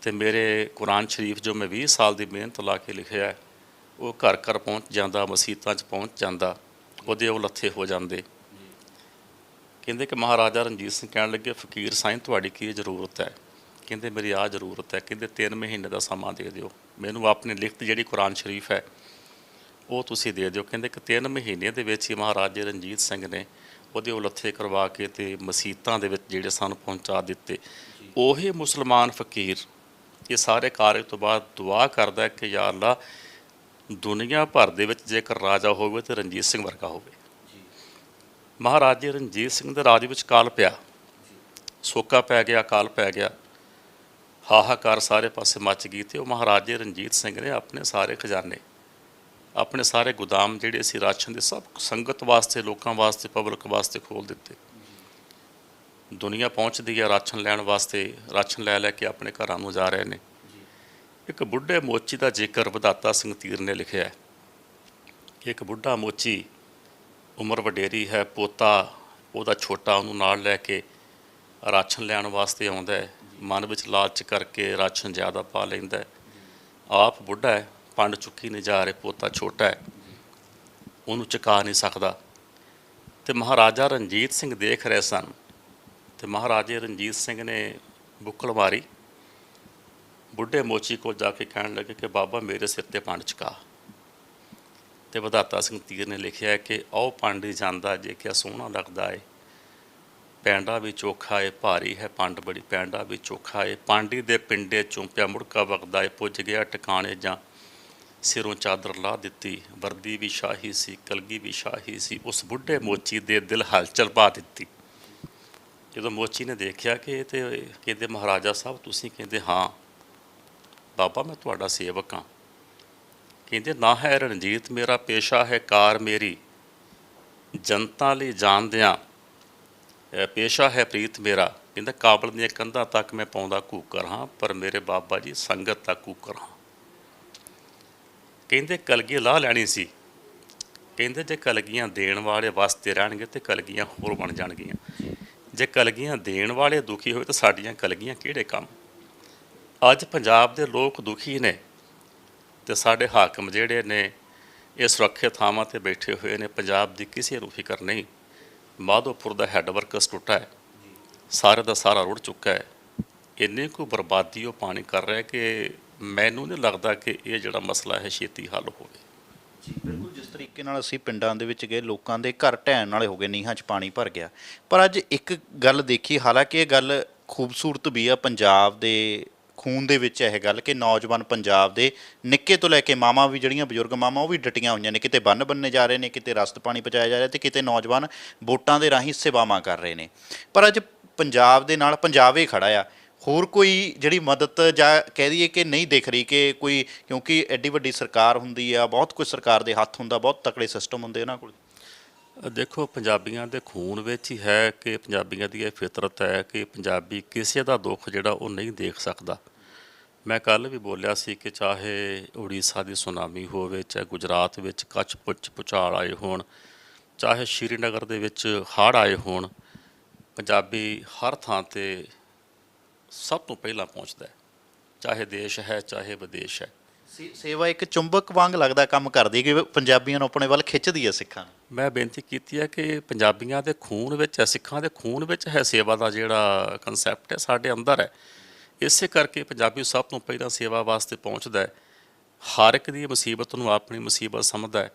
ਤੇ ਮੇਰੇ ਕੁਰਾਨ ਸ਼ਰੀਫ ਜੋ ਮੈਂ 20 ਸਾਲ ਦੀ ਮਿਹਨਤ ਲਾ ਕੇ ਲਿਖਿਆ ਹੈ, ਉਹ ਘਰ ਘਰ ਪਹੁੰਚ ਜਾਂਦਾ, ਮਸੀਤਾਂ 'ਚ ਪਹੁੰਚ ਜਾਂਦਾ, ਉਹਦੇ ਉਹ ਲੱਥੇ ਹੋ ਜਾਂਦੇ। ਕਹਿੰਦੇ ਕਿ ਮਹਾਰਾਜਾ ਰਣਜੀਤ ਸਿੰਘ ਕਹਿਣ ਲੱਗੇ, ਫਕੀਰ ਸਾਈਂ, ਤੁਹਾਡੀ ਕੀ ਜ਼ਰੂਰਤ ਹੈ? ਕਹਿੰਦੇ, ਮੇਰੀ ਆ ਜ਼ਰੂਰਤ ਹੈ। ਕਹਿੰਦੇ 3 ਮਹੀਨੇ ਦਾ ਸਮਾਂ ਦੇ ਦਿਓ। ਮੈਨੂੰ ਆਪਣੀ ਲਿਖਤ ਜਿਹੜੀ ਕੁਰਾਨ ਸ਼ਰੀਫ ਹੈ, ਉਹ ਤੁਸੀਂ ਦੇ ਦਿਓ। ਕਹਿੰਦੇ ਕਿ 3 ਮਹੀਨੇ ਦੇ ਵਿੱਚ ਹੀ ਮਹਾਰਾਜੇ ਰਣਜੀਤ ਸਿੰਘ ਨੇ ਉਹਦੇ ਉਲੱਥੇ ਕਰਵਾ ਕੇ ਤੇ ਮਸੀਤਾਂ ਦੇ ਵਿੱਚ ਜਿਹੜੇ ਸਨ ਪਹੁੰਚਾ ਦਿੱਤੇ। ਉਹੀ ਮੁਸਲਮਾਨ ਫਕੀਰ, ਇਹ ਸਾਰੇ ਕਾਰਜ ਤੋਂ ਬਾਅਦ ਦੁਆ ਕਰਦਾ ਕਿ ਯਾ ਅੱਲਾ ਦੁਨੀਆ ਭਰ ਦੇ ਵਿੱਚ ਜੇਕਰ ਰਾਜਾ ਹੋਵੇ ਤੇ ਰਣਜੀਤ ਸਿੰਘ ਵਰਗਾ ਹੋਵੇ। ਮਹਾਰਾਜੇ ਰਣਜੀਤ ਸਿੰਘ ਦੇ ਰਾਜ ਵਿੱਚ ਕਾਲ ਪਿਆ। ਸੋਕਾ ਪੈ ਗਿਆ, ਕਾਲ ਪੈ ਗਿਆ। ਹਾਹਾਕਾਰ ਸਾਰੇ ਪਾਸੇ ਮੱਚ ਗਈ ਤੇ ਉਹ ਮਹਾਰਾਜੇ ਰਣਜੀਤ ਸਿੰਘ ਨੇ ਆਪਣੇ ਸਾਰੇ ਖਜ਼ਾਨੇ ਆਪਣੇ ਸਾਰੇ ਗੋਦਾਮ ਜਿਹੜੇ ਸੀ ਰਾਸ਼ਨ ਦੇ ਸਭ ਸੰਗਤ ਵਾਸਤੇ, ਲੋਕਾਂ ਵਾਸਤੇ ਪਬਲਿਕ ਵਾਸਤੇ ਖੋਲ ਦਿੱਤੇ। ਦੁਨੀਆ ਪਹੁੰਚਦੀ ਹੈ ਰਾਸ਼ਨ ਲੈਣ ਵਾਸਤੇ, ਰਾਸ਼ਨ ਲੈ ਲੈ ਕੇ ਆਪਣੇ ਘਰਾਂ ਨੂੰ ਜਾ ਰਹੇ ਨੇ। ਇੱਕ ਬੁੱਢੇ ਮੋਚੀ ਦਾ ਜ਼ਿਕਰ ਵਿਧਾਤਾ ਸਿੰਘ ਤੀਰ ਨੇ ਲਿਖਿਆ ਹੈ ਇੱਕ ਬੁੱਢਾ ਮੋਚੀ ਉਮਰ ਵਡੇਰੀ ਹੈ, ਪੋਤਾ, ਉਹਦਾ ਛੋਟਾ ਉਹਨੂੰ ਨਾਲ ਲੈ ਕੇ ਰਾਸ਼ਨ ਲੈਣ ਵਾਸਤੇ ਆਉਂਦਾ ਹੈ। ਮਨ ਵਿੱਚ ਲਾਲਚ ਕਰਕੇ ਰਾਸ਼ਨ ਜ਼ਿਆਦਾ ਪਾ ਲੈਂਦਾ ਹੈ। ਆਪ ਬੁੱਢਾ ਹੈ ਪੰਡ ਚੁੱਕੀ ਨਹੀਂ ਜਾ ਰਹੇ, ਪੋਤਾ ਛੋਟਾ ਹੈ, ਉਹਨੂੰ ਚੁਕਾ ਨਹੀਂ ਸਕਦਾ। ਤੇ ਮਹਾਰਾਜਾ ਰਣਜੀਤ ਸਿੰਘ ਦੇਖ ਰਹੇ ਸਨ, ਤੇ ਮਹਾਰਾਜੇ ਰਣਜੀਤ ਸਿੰਘ ਨੇ ਬੁੱਕਲ ਮਾਰੀ। ਬੁੱਢੇ ਮੋਚੀ ਕੋਲ ਜਾ ਕੇ ਕਹਿਣ ਲੱਗੇ ਕਿ ਬਾਬਾ ਮੇਰੇ ਸਿਰ ਤੇ ਪੰਡ ਚੁਕਾ। ਤੇ ਵਧਾਤਾ ਸਿੰਘ ਤੀਰ ਨੇ ਲਿਖਿਆ ਕਿ ਉਹ ਪੰਡ ਜਾਂਦਾ, ਜੇ ਕਿਆ ਸੋਹਣਾ ਲੱਗਦਾ ਏ। ਪੈਂਡਾ ਵੀ ਚੋਖਾ ਏ, ਭਾਰੀ ਹੈ ਪੰਡ ਬੜੀ, ਪੈਂਡਾ ਵੀ ਚੋਖਾ ਏ। ਪਾਂਡੀ ਦੇ ਪਿੰਡੇ ਚੁੰਪਿਆ ਮੁੜਕਾ ਵਗਦਾ ਏ, ਪੁੱਜ ਗਿਆ ਟਿਕਾਣੇ ਜਾਂ ਸਿਰੋਂ ਚਾਦਰ ਲਾ ਦਿੱਤੀ, ਵਰਦੀ ਵੀ ਸ਼ਾਹੀ ਸੀ, ਕਲਗੀ ਵੀ ਸ਼ਾਹੀ ਸੀ, ਉਸ ਬੁੱਢੇ ਮੋਚੀ ਦੇ ਦਿਲ ਹਲਚਲ ਪਾ ਦਿੱਤੀ। ਜਦੋਂ ਮੋਚੀ ਨੇ ਦੇਖਿਆ ਕਿ ਇਹ ਤੇ ਕਹਿੰਦੇ, ਮਹਾਰਾਜਾ ਸਾਹਿਬ, ਤੁਸੀਂ ਕਹਿੰਦੇ, ਹਾਂ, ਬਾਬਾ, ਮੈਂ ਤੁਹਾਡਾ ਸੇਵਕ ਹਾਂ। ਕਹਿੰਦੇ, ਨਾ ਹੈ ਰਣਜੀਤ, ਮੇਰਾ ਪੇਸ਼ਾ ਹੈ ਕਾਰ ਮੇਰੀ। ਜਨਤਾ ਲਈ ਜਾਣਦਿਆਂ ਪੇਸ਼ਾ ਹੈ ਪ੍ਰੀਤ ਮੇਰਾ। ਕਹਿੰਦਾ, ਕਾਬਲ ਦੀਆਂ ਕੰਧਾਂ ਤੱਕ ਮੈਂ ਪਾਉਂਦਾ ਕੂਕਰ, ਹਾਂ, ਪਰ ਮੇਰੇ ਬਾਬਾ ਜੀ ਸੰਗਤ ਤੱਕ ਕੂਕਰ, ਹਾਂ। ਕਹਿੰਦੇ ਕਲਗੀ ਲਾਹ ਲੈਣੀ ਸੀ। ਕਹਿੰਦੇ ਜੇ ਕਲਗੀਆਂ ਦੇਣ ਵਾਲੇ ਵਾਸਤੇ ਰਹਿਣਗੇ ਤੇ ਕਲਗੀਆਂ ਹੋਰ ਬਣ ਜਾਣਗੀਆਂ। ਜੇ ਕਲਗੀਆਂ ਦੇਣ ਵਾਲੇ ਦੁਖੀ ਹੋਏ ਤਾਂ ਸਾਡੀਆਂ ਕਲਗੀਆਂ ਕਿਹੜੇ ਕੰਮ? ਅੱਜ ਪੰਜਾਬ ਦੇ ਲੋਕ ਦੁਖੀ ਨੇ ਤੇ ਸਾਡੇ ਹਾਕਮ ਜਿਹੜੇ ਨੇ, ਇਹ ਸੁਰੱਖਿਅਤ ਥਾਵਾਂ ਤੇ ਬੈਠੇ ਹੋਏ ਨੇ। ਪੰਜਾਬ ਦੀ ਕਿਸੇ ਨੂੰ ਫਿਕਰ ਨਹੀਂ। ਮਾਧੋਪੁਰ ਦਾ ਹੈੱਡ ਵਰਕਸ ਟੁੱਟਾ ਹੈ। ਸਾਰੇ ਦਾ ਸਾਰਾ ਰੁੜ ਚੁੱਕਾ ਹੈ। ਇੰਨੀ ਕੁ ਬਰਬਾਦੀ ਉਹ ਪਾਣੀ ਕਰ ਰਿਹਾ ਕਿ ਮੈਨੂੰ ਨਹੀਂ ਲੱਗਦਾ ਕਿ ਇਹ ਜਿਹੜਾ ਮਸਲਾ ਹੈ ਛੇਤੀ ਹੱਲ ਹੋਵੇ। ਬਿਲਕੁਲ, ਜਿਸ ਤਰੀਕੇ ਨਾਲ ਅਸੀਂ ਪਿੰਡਾਂ ਦੇ ਵਿੱਚ ਗਏ, ਲੋਕਾਂ ਦੇ ਘਰ ਢਹਿਣ ਵਾਲੇ ਹੋ ਗਏ, ਨੀਹਾਂ 'ਚ ਪਾਣੀ ਭਰ ਗਿਆ। ਪਰ ਅੱਜ ਇੱਕ ਗੱਲ ਦੇਖੀ, ਹਾਲਾਂਕਿ ਇਹ ਗੱਲ ਖੂਬਸੂਰਤ ਵੀ ਆ ਪੰਜਾਬ ਦੇ ਖੂਨ ਦੇ ਵਿੱਚ ਇਹ ਗੱਲ ਕਿ ਨੌਜਵਾਨ ਪੰਜਾਬ ਦੇ ਨਿੱਕੇ ਤੋਂ ਲੈ ਕੇ ਮਾਵਾਂ ਵੀ ਜਿਹੜੀਆਂ ਬਜ਼ੁਰਗ ਮਾਵਾਂ, ਉਹ ਵੀ ਡਟੀਆਂ ਹੋਈਆਂ ਨੇ। ਕਿਤੇ ਬੰਨ ਬੰਨੇ ਜਾ ਰਹੇ ਨੇ, ਕਿਤੇ ਰਸਤ ਪਾਣੀ ਪਹੁੰਚਾਇਆ ਜਾ ਰਿਹਾ ਤੇ ਕਿਤੇ ਨੌਜਵਾਨ ਵੋਟਾਂ ਦੇ ਰਾਹੀਂ ਸੇਵਾਵਾਂ ਕਰ ਰਹੇ ਨੇ। ਪਰ ਅੱਜ ਪੰਜਾਬ ਦੇ ਨਾਲ, ਪੰਜਾਬ ਹੀ ਖੜਾ ਆ। ਹੋਰ ਕੋਈ ਜਿਹੜੀ ਮਦਦ ਜਾਂ ਕਹਿ ਦਈਏ ਕਿ ਨਹੀਂ ਦਿਖ ਰਹੀ ਕਿ ਕੋਈ, ਕਿਉਂਕਿ ਐਡੀ ਵੱਡੀ ਸਰਕਾਰ ਹੁੰਦੀ ਆ, ਬਹੁਤ ਕੁਝ ਸਰਕਾਰ ਦੇ ਹੱਥ ਹੁੰਦਾ, ਬਹੁਤ ਤਕੜੇ ਸਿਸਟਮ ਹੁੰਦੇ ਉਹਨਾਂ ਕੋਲ। ਦੇਖੋ, ਪੰਜਾਬੀਆਂ ਦੇ ਖੂਨ ਵਿੱਚ ਹੀ ਹੈ ਕਿ ਪੰਜਾਬੀਆਂ ਦੀ ਇਹ ਫਿਤਰਤ ਹੈ ਕਿ ਪੰਜਾਬੀ ਕਿਸੇ ਦਾ ਦੁੱਖ ਜਿਹੜਾ ਉਹ ਨਹੀਂ ਦੇਖ ਸਕਦਾ। ਮੈਂ ਕੱਲ ਵੀ ਬੋਲਿਆ ਸੀ ਕਿ ਚਾਹੇ ਉੜੀਸਾ ਦੀ ਸੁਨਾਮੀ ਹੋਵੇ, ਚਾਹੇ ਗੁਜਰਾਤ ਵਿੱਚ ਕੱਚ ਪੁੱਛ ਪੁਚਾਲ ਆਏ ਹੋਣ, ਚਾਹੇ ਸ਼੍ਰੀਨਗਰ ਦੇ ਵਿੱਚ ਹੜ੍ਹ ਆਏ ਹੋਣ, ਪੰਜਾਬੀ ਹਰ ਥਾਂ ਤੇ ਸਭ ਤੋਂ ਪਹਿਲਾਂ ਪਹੁੰਚਦਾ ਹੈ। ਚਾਹੇ ਦੇਸ਼ ਹੈ ਚਾਹੇ ਵਿਦੇਸ਼ ਹੈ। ਸੇ- ਸੇਵਾ ਇੱਕ ਚੁੰਬਕ ਵਾਂਗ ਲੱਗਦਾ ਕੰਮ ਕਰਦੀ ਹੈ ਕਿ ਪੰਜਾਬੀਆਂ ਨੂੰ ਆਪਣੇ ਵੱਲ ਖਿੱਚਦੀ ਹੈ ਸਿੱਖਾਂ ਨੂੰ। ਮੈਂ ਬੇਨਤੀ ਕੀਤੀ ਹੈ ਕਿ ਪੰਜਾਬੀਆਂ ਦੇ ਖੂਨ ਵਿੱਚ ਹੈ ਸਿੱਖਾਂ ਦੇ ਖੂਨ ਵਿੱਚ ਹੈ ਸੇਵਾ ਦਾ ਜਿਹੜਾ ਕਨਸੈਪਟ ਹੈ ਸਾਡੇ ਅੰਦਰ ਹੈ। ਇਸੇ ਕਰਕੇ ਪੰਜਾਬੀ ਸਭ ਤੋਂ ਪਹਿਲਾਂ ਸੇਵਾ ਵਾਸਤੇ ਪਹੁੰਚਦਾ ਹੈ। ਹਰ ਇੱਕ ਦੀ ਮੁਸੀਬਤ ਨੂੰ ਆਪਣੀ ਮੁਸੀਬਤ ਸਮਝਦਾ ਹੈ।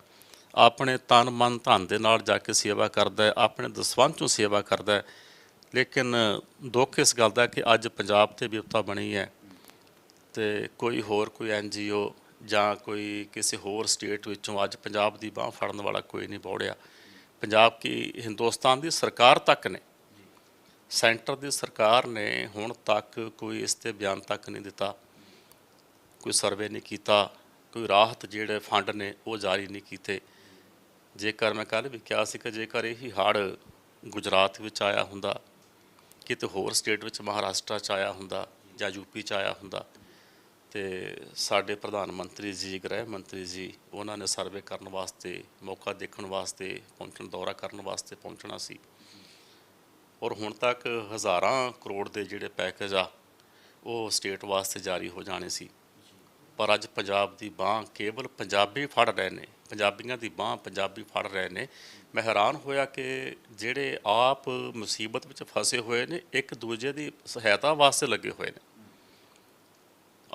ਆਪਣੇ ਤਨ ਮਨ ਧਨ ਦੇ ਨਾਲ ਜਾ ਕੇ ਸੇਵਾ ਕਰਦਾ ਹੈ। ਆਪਣੇ ਦਸਵੰਧ ਚੋਂ ਸੇਵਾ ਕਰਦਾ ਹੈ। ਲੇਕਿਨ ਦੁੱਖ ਇਸ ਗੱਲ ਦਾ ਕਿ ਅੱਜ ਪੰਜਾਬ ਤੇ ਵਿਪਤਾ ਬਣੀ ਹੈ ਤੇ ਕੋਈ ਹੋਰ ਕੋਈ ਐਨਜੀਓ ਜਾਂ ਕੋਈ ਕਿਸੇ ਹੋਰ ਸਟੇਟ ਵਿੱਚੋਂ ਅੱਜ ਪੰਜਾਬ ਦੀ ਬਾਹ ਫੜਨ ਵਾਲਾ ਕੋਈ ਨਹੀਂ ਬੋੜਿਆ। ਪੰਜਾਬ ਕੀ ਹਿੰਦੁਸਤਾਨ ਦੀ ਸਰਕਾਰ ਤੱਕ ਨੇ? ਸੈਂਟਰ ਦੀ ਸਰਕਾਰ ਨੇ ਹੁਣ ਤੱਕ ਕੋਈ ਇਸ ਤੇ ਬਿਆਨ ਤੱਕ ਨਹੀਂ ਦਿੱਤਾ। ਕੋਈ ਸਰਵੇ ਨਹੀਂ ਕੀਤਾ। ਕੋਈ ਰਾਹਤ ਜਿਹੜੇ ਫੰਡ ਨੇ ਉਹ ਜਾਰੀ ਨਹੀਂ ਕੀਤੇ। ਜੇਕਰ ਮੈਂ ਕੱਲ ਵੀ ਕਿਹਾ ਸੀ ਕਿ ਜੇਕਰ ਇਹੀ ਹੜ੍ਹ ਗੁਜਰਾਤ ਵਿੱਚ ਆਇਆ ਹੁੰਦਾ ਕਿਤੇ ਹੋਰ ਸਟੇਟ ਵਿੱਚ ਮਹਾਰਾਸ਼ਟਰ ਚ ਆਇਆ ਹੁੰਦਾ ਜਾਂ ਯੂਪੀ ਚ ਆਇਆ ਹੁੰਦਾ, ਤੇ ਸਾਡੇ ਪ੍ਰਧਾਨ ਮੰਤਰੀ ਜੀ, ਗ੍ਰਹਿ ਮੰਤਰੀ ਜੀ, ਉਹਨਾਂ ਨੇ ਸਰਵੇ ਕਰਨ ਵਾਸਤੇ, ਮੌਕਾ ਦੇਖਣ ਵਾਸਤੇ, ਪਹੁੰਚਣ, ਦੌਰਾ ਕਰਨ ਵਾਸਤੇ ਪਹੁੰਚਣਾ ਸੀ। ਔਰ ਹੁਣ ਤੱਕ ਹਜ਼ਾਰਾਂ ਕਰੋੜ ਦੇ ਜਿਹੜੇ ਪੈਕੇਜ ਆ, ਉਹ ਸਟੇਟ ਵਾਸਤੇ ਜਾਰੀ ਹੋ ਜਾਣੇ ਸੀ। ਪਰ ਅੱਜ ਪੰਜਾਬ ਦੀ ਬਾਹ ਕੇਵਲ ਪੰਜਾਬੀ ਫੜ ਰਹੇ ਨੇ, ਪੰਜਾਬੀਆਂ ਦੀ ਬਾਹ ਪੰਜਾਬੀ ਫੜ ਰਹੇ ਨੇ। ਮੈਂ ਹੈਰਾਨ ਹੋਇਆ ਕਿ ਜਿਹੜੇ ਆਪ ਮੁਸੀਬਤ ਵਿੱਚ ਫਸੇ ਹੋਏ ਨੇ, ਇੱਕ ਦੂਜੇ ਦੀ ਸਹਾਇਤਾ ਵਾਸਤੇ ਲੱਗੇ ਹੋਏ ਨੇ।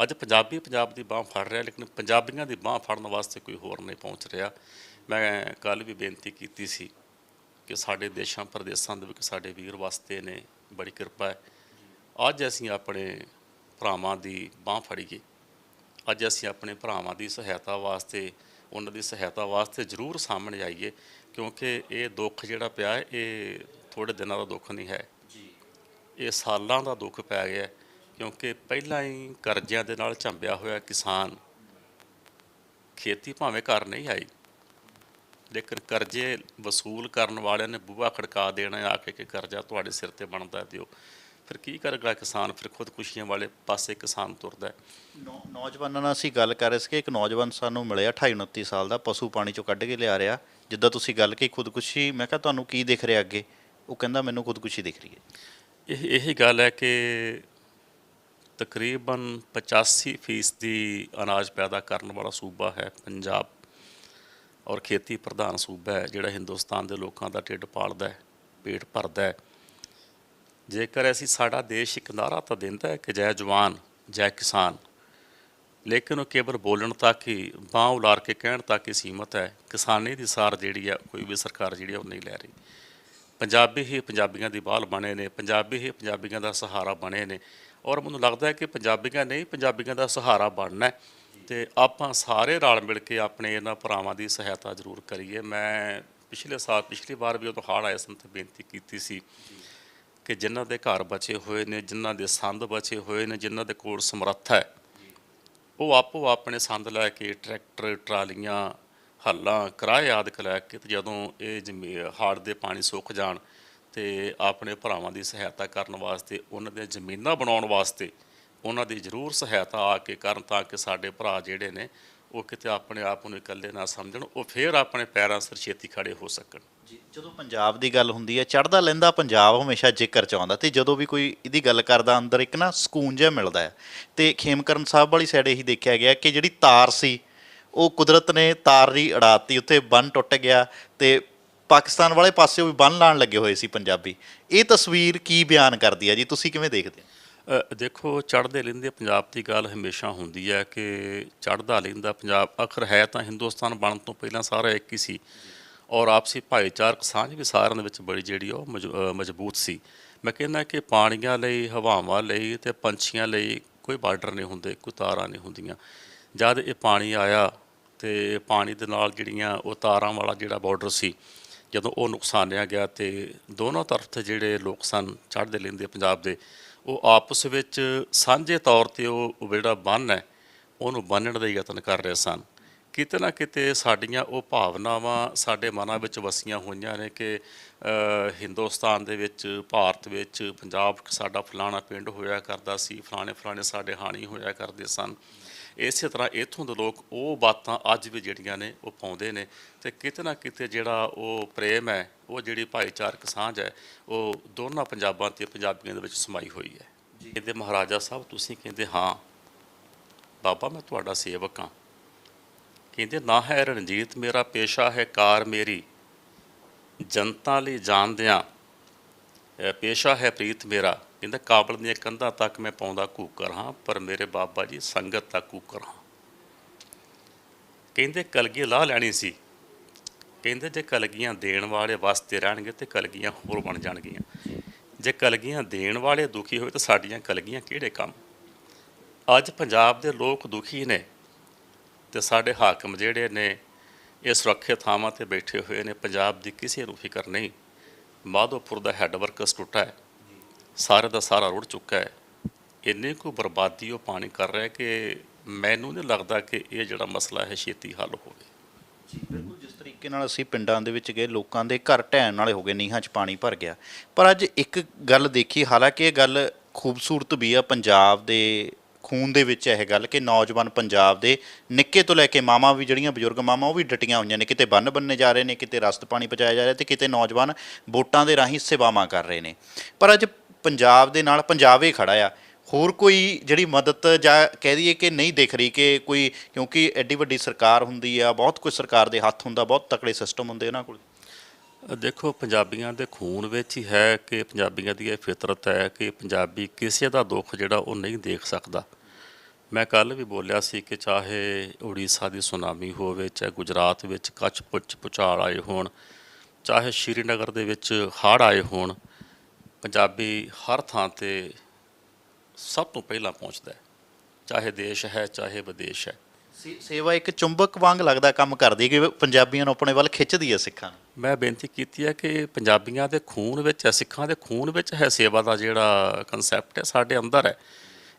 ਅੱਜ ਪੰਜਾਬੀ ਪੰਜਾਬ ਦੀ ਬਾਹ ਫੜ ਰਿਹਾ, ਲੇਕਿਨ ਪੰਜਾਬੀਆਂ ਦੀ ਬਾਹ ਫੜਨ ਵਾਸਤੇ ਕੋਈ ਹੋਰ ਨਹੀਂ ਪਹੁੰਚ ਰਿਹਾ। ਮੈਂ ਕੱਲ ਵੀ ਬੇਨਤੀ ਕੀਤੀ ਸੀ ਕਿ ਸਾਡੇ ਦੇਸ਼ਾਂ, ਪ੍ਰਦੇਸ਼ਾਂ ਦੇ ਵਿੱਚ ਸਾਡੇ ਵੀਰ ਵਾਸਤੇ ਨੇ, ਬੜੀ ਕਿਰਪਾ ਹੈ। ਅੱਜ ਅਸੀਂ ਆਪਣੇ ਭਰਾਵਾਂ ਦੀ ਬਾਹ ਫੜੀਏ ਅੱਜ ਅਸੀਂ ਆਪਣੇ ਭਰਾਵਾਂ ਦੀ ਸਹਾਇਤਾ ਵਾਸਤੇ ਉਹਨਾਂ ਦੀ ਸਹਾਇਤਾ ਵਾਸਤੇ ਜ਼ਰੂਰ ਸਾਹਮਣੇ ਆਈਏ ਕਿਉਂਕਿ ਇਹ ਦੁੱਖ ਜਿਹੜਾ ਪਿਆ ਹੈ, ਇਹ ਥੋੜੇ ਦਿਨਾਂ ਦਾ ਦੁੱਖ ਨਹੀਂ ਹੈ। ਇਹ ਸਾਲਾਂ ਦਾ ਦੁੱਖ ਪੈ ਗਿਆ ਕਿਉਂਕਿ ਪਹਿਲਾਂ ਹੀ ਕਰਜ਼ਿਆਂ ਦੇ ਨਾਲ ਝੰਬਿਆ ਹੋਇਆ ਕਿਸਾਨ ਖੇਤੀ ਭਾਵੇਂ ਕਰ ਨਹੀਂ ਆਈ ਲੇਕਿਨ ਕਰਜ਼ੇ ਵਸੂਲ ਕਰਨ ਵਾਲਿਆਂ ਨੇ ਬੂਹਾ ਖੜਕਾ ਦੇਣਾ ਆ ਕੇ ਕਿ ਕਰਜ਼ਾ ਤੁਹਾਡੇ ਸਿਰ ਤੇ ਬਣਦਾ ਦਿਓ। ਫਿਰ ਕੀ ਕਰੇਗਾ ਕਿਸਾਨ ਫਿਰ ਖੁਦਕੁਸ਼ੀਆਂ ਵਾਲੇ ਪਾਸੇ ਕਿਸਾਨ ਤੁਰਦਾ ਹੈ? ਨੌਜਵਾਨਾਂ ਨਾਲ ਅਸੀਂ ਗੱਲ ਕਰ ਰਹੇ ਸੀ ਕਿ ਇੱਕ ਨੌਜਵਾਨ ਸਾਨੂੰ ਮਿਲਿਆ 28 29 ਸਾਲ ਦਾ ਪਸ਼ੂ ਪਾਣੀ ਚੋਂ ਕੱਢ ਕੇ ਲਿਆ ਰਿਹਾ। ਜਿੱਦਾਂ ਤੁਸੀਂ ਗੱਲ ਕੀ ਖੁਦਕੁਸ਼ੀ ਮੈਂ ਕਿਹਾ ਤੁਹਾਨੂੰ ਕੀ ਦਿਖ ਰਿਹਾ ਅੱਗੇ? ਉਹ ਕਹਿੰਦਾ ਮੈਨੂੰ ਖੁਦਕੁਸ਼ੀ ਦਿਖ ਰਹੀ ਹੈ। ਇਹ ਇਹੀ ਗੱਲ ਹੈ ਕਿ ਤਕਰੀਬਨ 85% ਫੀਸਦੀ ਅਨਾਜ ਪੈਦਾ ਕਰਨ ਵਾਲਾ ਸੂਬਾ ਹੈ ਪੰਜਾਬ। ਔਰ ਖੇਤੀ ਪ੍ਰਧਾਨ ਸੂਬਾ ਹੈ ਜਿਹੜਾ ਹਿੰਦੁਸਤਾਨ ਦੇ ਲੋਕਾਂ ਦਾ ਢਿੱਡ ਪਾਲਦਾ ਹੈ ਪੇਟ ਭਰਦਾ ਹੈ। ਜੇਕਰ ਅਸੀਂ ਸਾਡਾ ਦੇਸ਼ ਇੱਕ ਨਾਰਾ ਤਾਂ ਦਿੰਦਾ ਹੈ ਕਿ ਜੈ ਜਵਾਨ, ਜੈ ਕਿਸਾਨ, ਲੇਕਿਨ ਉਹ ਕੇਵਲ ਬੋਲਣ ਤੱਕ ਹੀ ਬਾਂਹ ਉਲਾਰ ਕੇ ਕਹਿਣ ਤੱਕ ਹੀ ਸੀਮਤ ਹੈ, ਕਿਸਾਨੀ ਦੀ ਸਾਰ ਜਿਹੜੀ ਆ, ਕੋਈ ਵੀ ਸਰਕਾਰ ਜਿਹੜੀ ਆ, ਉਹ ਨਹੀਂ ਲੈ ਰਹੀ। ਪੰਜਾਬੀ ਹੀ ਪੰਜਾਬੀਆਂ ਦੀ ਬਾਲ ਬਣੇ ਨੇ, ਪੰਜਾਬੀ ਹੀ ਪੰਜਾਬੀਆਂ ਦਾ ਸਹਾਰਾ ਬਣੇ ਨੇ, ਔਰ ਮੈਨੂੰ ਲੱਗਦਾ ਹੈ ਕਿ ਪੰਜਾਬੀਆਂ ਨਹੀਂ, ਪੰਜਾਬੀਆਂ ਦਾ ਸਹਾਰਾ ਬਣਨਾ ਹੈ, ਤੇ ਆਪਾਂ ਸਾਰੇ ਰਲ ਮਿਲ ਕੇ ਆਪਣੇ ਇਹਨਾਂ ਭਰਾਵਾਂ ਦੀ ਸਹਾਇਤਾ ਜ਼ਰੂਰ ਕਰੀਏ। ਮੈਂ ਪਿਛਲੇ ਸਾਲ, ਪਿਛਲੀ ਵਾਰ ਵੀ ਉਦੋਂ ਹੜ੍ਹ ਆਏ ਸਨ ਤੇ ਬੇਨਤੀ ਕੀਤੀ ਸੀ ਕਿ ਜਿਨ੍ਹਾਂ ਦੇ ਘਰ ਬਚੇ ਹੋਏ ਨੇ, ਜਿਨ੍ਹਾਂ ਦੇ ਸੰਦ ਬਚੇ ਹੋਏ ਨੇ, ਜਿਨ੍ਹਾਂ ਦੇ ਕੋਲ ਸਮਰੱਥਾ ਹੈ, ਉਹ ਆਪੋ ਆਪਣੇ ਸੰਦ ਲੈ ਕੇ ਟਰੈਕਟਰ, ਟਰਾਲੀਆਂ, ਹੱਲਾਂ, ਕਿਰਾਏ ਆਦਿਕ ਲੈ ਕੇ ਤੇ ਜਦੋਂ ਇਹ ਜ਼ਮੀ- ਹੜ੍ਹ ਦੇ ਪਾਣੀ ਸੁੱਕ ਜਾਣ ਤੇ ਆਪਣੇ ਭਰਾਵਾਂ ਦੀ ਸਹਾਇਤਾ ਕਰਨ ਵਾਸਤੇ, ਉਹਨਾਂ ਦੀਆਂ ਜ਼ਮੀਨਾਂ ਬਣਾਉਣ ਵਾਸਤੇ, ਉਹਨਾਂ ਦੀ ਜ਼ਰੂਰ ਸਹਾਇਤਾ ਆ ਕੇ ਕਰਨ ਤਾਂ ਕਿ ਸਾਡੇ ਭਰਾ ਜਿਹੜੇ ਨੇ ਉਹ ਕਿਤੇ ਆਪਣੇ ਆਪ ਨੂੰ ਇਕੱਲੇ ਨਾ ਸਮਝਣ, ਉਹ ਫੇਰ ਆਪਣੇ ਪੈਰਾਂ ਸਿਰ ਛੇਤੀ ਖੜੇ ਹੋ ਸਕਣ। ਜੀ, ਜਦੋਂ ਪੰਜਾਬ ਦੀ ਗੱਲ ਹੁੰਦੀ ਹੈ ਚੜਦਾ ਲੈਂਦਾ ਪੰਜਾਬ ਹਮੇਸ਼ਾ ਜ਼ਿਕਰ ਚ ਆਉਂਦਾ ਤੇ ਜਦੋਂ ਵੀ ਕੋਈ ਇਹਦੀ ਗੱਲ ਕਰਦਾ, ਅੰਦਰ ਇੱਕ ਨਾ ਸਕੂਨ ਜਿਹਾ ਮਿਲਦਾ ਹੈ। ਤੇ ਖੇਮਕਰਨ ਸਾਹਿਬ ਵਾਲੀ ਸਾਈਡ ਇਹੀ ਦੇਖਿਆ ਗਿਆ ਕਿ ਜਿਹੜੀ ਤਾਰ ਸੀ, ਉਹ ਕੁਦਰਤ ਨੇ ਤਾਰ ਦੀ ਅੜਾਤੀ ਉੱਥੇ ਬੰਨ ਟੁੱਟ ਗਿਆ ਤੇ ਪਾਕਿਸਤਾਨ ਵਾਲੇ ਪਾਸੇ ਵੀ ਬੰਨ ਲਾਣ ਲੱਗੇ ਹੋਏ ਸੀ ਪੰਜਾਬੀ। ਇਹ ਤਸਵੀਰ ਕੀ ਬਿਆਨ ਕਰਦੀ ਹੈ ਜੀ? ਤੁਸੀਂ ਕਿਵੇਂ ਦੇਖਦੇ ਹੋ? ਦੇਖੋ, ਚੜ੍ਹਦੇ ਲੈਂਦੇ ਪੰਜਾਬ ਦੀ ਗੱਲ ਹਮੇਸ਼ਾ ਹੁੰਦੀ ਹੈ ਕਿ ਚੜ੍ਹਦਾ ਲੈਂਦਾ ਪੰਜਾਬ ਅਖਰ ਹੈ ਤਾਂ ਹਿੰਦੁਸਤਾਨ ਬਣਨ ਤੋਂ ਪਹਿਲਾਂ ਸਾਰਾ ਇੱਕ ਹੀ ਸੀ ਔਰ ਆਪਸੀ ਭਾਈਚਾਰਕ ਸਾਂਝ ਵੀ ਸਾਰਿਆਂ ਦੇ ਵਿੱਚ ਬੜੀ ਜਿਹੜੀ ਉਹ ਮਜ- ਮਜ਼ਬੂਤ ਸੀ। ਮੈਂ ਕਹਿੰਦਾ ਕਿ ਪਾਣੀਆਂ ਲਈ, ਹਵਾਵਾਂ ਲਈ ਤੇ ਪੰਛੀਆਂ ਲਈ ਕੋਈ ਬਾਰਡਰ ਨਹੀਂ ਹੁੰਦੇ, ਕੋਈ ਤਾਰਾਂ ਨਹੀਂ ਹੁੰਦੀਆਂ। ਜਦ ਇਹ ਪਾਣੀ ਆਇਆ ਤੇ ਪਾਣੀ ਦੇ ਨਾਲ ਜਿਹੜੀਆਂ ਉਹ ਤਾਰਾਂ ਵਾਲਾ ਜਿਹੜਾ ਬਾਰਡਰ ਸੀ, ਜਦੋਂ ਉਹ ਨੁਕਸਾਨਿਆ ਗਿਆ ਤੇ ਦੋਨੋਂ ਤਰਫ ਤੇ ਜਿਹੜੇ ਲੋਕ ਸਨ ਚੜ੍ਹਦੇ ਲੈਂਦੇ ਪੰਜਾਬ ਦੇ ਉਹ ਆਪਸ ਵਿੱਚ ਸਾਂਝੇ ਤੌਰ ਤੇ ਉਹ ਜਿਹੜਾ ਬੰਨ ਹੈ, ਉਹਨੂੰ ਬੰਨਣ ਦਾ ਯਤਨ ਕਰ ਰਹੇ ਸਨ। ਕਿਤੇ ਨਾ ਕਿਤੇ ਸਾਡੀਆਂ ਉਹ ਭਾਵਨਾਵਾਂ ਸਾਡੇ ਮਨਾਂ ਵਿੱਚ ਵਸੀਆਂ ਹੋਈਆਂ ਨੇ ਕਿ ਹਿੰਦੁਸਤਾਨ ਦੇ ਵਿੱਚ, ਭਾਰਤ ਵਿੱਚ, ਪੰਜਾਬ ਸਾਡਾ ਫਲਾਣਾ ਪਿੰਡ ਹੋਇਆ ਕਰਦਾ ਸੀ, ਫਲਾਣੇ ਫਲਾਣੇ ਸਾਡੇ ਹਾਣੀ ਹੋਇਆ ਕਰਦੇ ਸਨ। ਇਸੇ ਤਰ੍ਹਾਂ ਇੱਥੋਂ ਦੇ ਲੋਕ ਉਹ ਬਾਤਾਂ ਅੱਜ ਵੀ ਜਿਹੜੀਆਂ ਨੇ ਉਹ ਪਾਉਂਦੇ ਨੇ ਤੇ ਕਿਤੇ ਨਾ ਕਿਤੇ ਜਿਹੜਾ ਉਹ ਪ੍ਰੇਮ ਹੈ ਉਹ ਜਿਹੜੀ ਭਾਈਚਾਰਕ ਸਾਂਝ ਹੈ ਉਹ ਦੋਨਾਂ ਪੰਜਾਬਾਂ ਤੇ ਪੰਜਾਬੀਆਂ ਦੇ ਵਿੱਚ ਸਮਾਈ ਹੋਈ ਹੈ। ਕਹਿੰਦੇ ਮਹਾਰਾਜਾ ਸਾਹਿਬ ਤੁਸੀਂ ਕਹਿੰਦੇ ਹਾਂ ਬਾਬਾ ਮੈਂ ਤੁਹਾਡਾ ਸੇਵਕ ਹਾਂ। ਕਹਿੰਦੇ ਨਾ ਹੈ ਰਣਜੀਤ ਮੇਰਾ ਪੇਸ਼ਾ ਹੈ ਕਾਰ ਮੇਰੀ। ਜਨਤਾ ਲਈ ਜਾਣਦਿਆਂ ਪੇਸ਼ਾ ਹੈ ਪ੍ਰੀਤ ਮੇਰਾ। ਕਹਿੰਦਾ ਕਾਬਲ ਦੀਆਂ ਕੰਧਾਂ ਤੱਕ ਮੈਂ ਪਾਉਂਦਾ ਕੂਕਰ ਹਾਂ, ਪਰ ਮੇਰੇ ਬਾਬਾ ਜੀ ਸੰਗਤ ਤੱਕ ਕੂਕਰ ਹਾਂ। ਕਹਿੰਦੇ ਕਲਗੀ ਲਾਹ ਲੈਣੀ ਸੀ। ਕਹਿੰਦੇ ਜੇ ਕਲਗੀਆਂ ਦੇਣ ਵਾਲੇ ਵਾਸਤੇ ਰਹਿਣਗੇ ਤੇ ਕਲਗੀਆਂ ਹੋਰ ਬਣ ਜਾਣਗੀਆਂ। ਜੇ ਕਲਗੀਆਂ ਦੇਣ ਵਾਲੇ ਦੁਖੀ ਹੋਏ ਤਾਂ ਸਾਡੀਆਂ ਕਲਗੀਆਂ ਕਿਹੜੇ ਕੰਮ? ਅੱਜ ਪੰਜਾਬ ਦੇ ਲੋਕ ਦੁਖੀ ਨੇ ਤੇ ਸਾਡੇ ਹਾਕਮ ਜਿਹੜੇ ਨੇ, ਇਹ ਸੁਰੱਖਿਅਤ ਥਾਵਾਂ ਤੇ ਬੈਠੇ ਹੋਏ ਨੇ, ਪੰਜਾਬ ਦੀ ਕਿਸੇ ਨੂੰ ਫਿਕਰ ਨਹੀਂ। ਮਾਧੋਪੁਰ ਦਾ ਹੈੱਡ ਵਰਕਸ ਟੁੱਟਾ ਹੈ। ਸਾਰੇ ਦਾ ਸਾਰਾ ਰੁੜ ਚੁੱਕਾ ਹੈ। ਇੰਨੀ ਕੁ ਬਰਬਾਦੀ ਉਹ ਪਾਣੀ ਕਰ ਰਿਹਾ ਕਿ ਮੈਨੂੰ ਨਹੀਂ ਲੱਗਦਾ ਕਿ ਇਹ ਜਿਹੜਾ ਮਸਲਾ ਹੈ, ਛੇਤੀ ਹੱਲ ਹੋਵੇ। ਜੀ, ਬਿਲਕੁਲ, ਜਿਸ ਤਰੀਕੇ ਨਾਲ ਅਸੀਂ ਪਿੰਡਾਂ ਦੇ ਵਿੱਚ ਗਏ, ਲੋਕਾਂ ਦੇ ਘਰ ਢਹਿਣ ਵਾਲੇ ਹੋ ਗਏ, ਨੀਹਾਂ 'ਚ ਪਾਣੀ ਭਰ ਗਿਆ। ਪਰ ਅੱਜ ਇੱਕ ਗੱਲ ਦੇਖੀ, ਹਾਲਾਂਕਿ ਇਹ ਗੱਲ ਖੂਬਸੂਰਤ ਵੀ ਆ ਪੰਜਾਬ ਦੇ ਖੂਨ ਦੇ ਵਿੱਚ ਇਹ ਗੱਲ ਕਿ ਨੌਜਵਾਨ ਪੰਜਾਬ ਦੇ ਨਿੱਕੇ ਤੋਂ ਲੈ ਕੇ ਮਾਮਾ ਵੀ ਜਿਹੜੀਆਂ ਬਜ਼ੁਰਗ ਮਾਮਾ ਉਹ ਵੀ ਡਟੀਆਂ ਹੋਈਆਂ ਨੇ। ਕਿਤੇ ਬੰਨ ਬੰਨੇ ਜਾ ਰਹੇ ਨੇ, ਕਿਤੇ ਰਸਤ ਪਾਣੀ ਪਹੁੰਚਾਇਆ ਜਾ ਰਿਹਾ ਤੇ ਕਿਤੇ ਨੌਜਵਾਨ ਵੋਟਾਂ ਦੇ ਰਾਹੀਂ ਸੇਵਾਵਾਂ ਕਰ ਰਹੇ ਨੇ। ਪਰ ਅੱਜ ਪੰਜਾਬ ਦੇ ਨਾਲ ਪੰਜਾਬ ਹੀ ਖੜਾ ਆ। ਹੋਰ ਕੋਈ ਜਿਹੜੀ ਮਦਦ ਜਾਂ ਕਹਿ ਦਈਏ ਕਿ ਨਹੀਂ ਦਿਖ ਰਹੀ ਕਿ ਕੋਈ, ਕਿਉਂਕਿ ਐਡੀ ਵੱਡੀ ਸਰਕਾਰ ਹੁੰਦੀ ਆ, ਬਹੁਤ ਕੁਝ ਸਰਕਾਰ ਦੇ ਹੱਥ ਹੁੰਦਾ, ਬਹੁਤ ਤਕੜੇ ਸਿਸਟਮ ਹੁੰਦੇ ਇਹਨਾਂ ਕੋਲ। ਦੇਖੋ, ਪੰਜਾਬੀਆਂ ਦੇ ਖੂਨ ਵਿੱਚ ਹੀ ਹੈ ਕਿ ਪੰਜਾਬੀਆਂ ਦੀ ਇਹ ਫਿਤਰਤ ਹੈ ਕਿ ਪੰਜਾਬੀ ਕਿਸੇ ਦਾ ਦੁੱਖ ਜਿਹੜਾ ਉਹ ਨਹੀਂ ਦੇਖ ਸਕਦਾ। ਮੈਂ ਕੱਲ ਵੀ ਬੋਲਿਆ ਸੀ ਕਿ ਚਾਹੇ ਉੜੀਸਾ ਦੀ ਸੁਨਾਮੀ ਹੋਵੇ, ਚਾਹੇ ਗੁਜਰਾਤ ਵਿੱਚ ਕੱਚ ਪੁੱਛ ਪੁਚਾਲ ਆਏ ਹੋਣ, ਚਾਹੇ ਸ਼੍ਰੀਨਗਰ ਦੇ ਵਿੱਚ ਹੜ੍ਹ ਆਏ ਹੋਣ ਪੰਜਾਬੀ ਹਰ ਥਾਂ ਤੇ ਸਭ ਤੋਂ ਪਹਿਲਾਂ ਪਹੁੰਚਦਾ ਹੈ। ਚਾਹੇ ਦੇਸ਼ ਹੈ ਚਾਹੇ ਵਿਦੇਸ਼ ਹੈ। ਸੇ- ਸੇਵਾ ਇੱਕ ਚੁੰਬਕ ਵਾਂਗ ਲੱਗਦਾ ਕੰਮ ਕਰਦੀ ਹੈ ਕਿ ਪੰਜਾਬੀਆਂ ਨੂੰ ਆਪਣੇ ਵੱਲ ਖਿੱਚਦੀ ਹੈ ਸਿੱਖਾਂ ਨੂੰ। ਮੈਂ ਬੇਨਤੀ ਕੀਤੀ ਹੈ ਕਿ ਪੰਜਾਬੀਆਂ ਦੇ ਖੂਨ ਵਿੱਚ ਹੈ ਸਿੱਖਾਂ ਦੇ ਖੂਨ ਵਿੱਚ ਹੈ ਸੇਵਾ ਦਾ ਜਿਹੜਾ ਕਨਸੈਪਟ ਹੈ ਸਾਡੇ ਅੰਦਰ ਹੈ।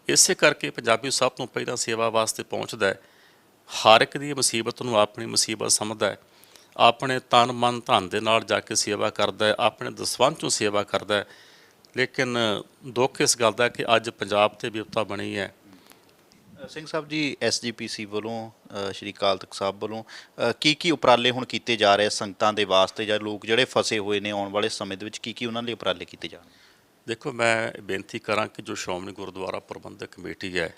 ਇਸੇ ਕਰਕੇ ਪੰਜਾਬੀ ਸਭ ਤੋਂ ਪਹਿਲਾਂ ਸੇਵਾ ਵਾਸਤੇ ਪਹੁੰਚਦਾ ਹੈ। ਹਰ ਇੱਕ ਦੀ ਮੁਸੀਬਤ ਨੂੰ ਆਪਣੀ ਮੁਸੀਬਤ ਸਮਝਦਾ ਹੈ। ਆਪਣੇ ਤਨ ਮਨ ਧਨ ਦੇ ਨਾਲ ਜਾ ਕੇ ਸੇਵਾ ਕਰਦਾ ਹੈ ਆਪਣੇ ਦਸਵੰਧ ਸੇਵਾ ਕਰਦਾ ਹੈ। ਲੇਕਿਨ ਦੁੱਖ ਇਸ ਗੱਲ ਦਾ ਕਿ ਅੱਜ ਪੰਜਾਬ ਤੇ ਵਿਪਤਾ ਬਣੀ ਹੈ। ਸਿੰਘ ਸਾਹਿਬ ਜੀ ਐਸਜੀਪੀਸੀ ਵੱਲੋਂ ਸ਼੍ਰੀ ਅਕਾਲ ਤਖਤ ਸਾਹਿਬ ਵੱਲੋਂ ਕੀ ਕੀ ਉਪਰਾਲੇ ਹੁਣ ਕੀਤੇ ਜਾ ਰਹੇ ਸੰਗਤਾਂ ਦੇ ਵਾਸਤੇ ਜਾਂ ਲੋਕ ਜਿਹੜੇ ਫਸੇ ਹੋਏ ਨੇ ਆਉਣ ਵਾਲੇ ਸਮੇਂ ਦੇ ਵਿੱਚ ਕੀ ਕੀ ਉਹਨਾਂ ਲਈ ਉਪਰਾਲੇ ਕੀਤੇ ਜਾਣ? ਦੇਖੋ ਮੈਂ ਬੇਨਤੀ ਕਰਾਂ ਕਿ ਜੋ ਸ਼੍ਰੋਮਣੀ ਗੁਰਦੁਆਰਾ ਪ੍ਰਬੰਧਕ ਕਮੇਟੀ ਹੈ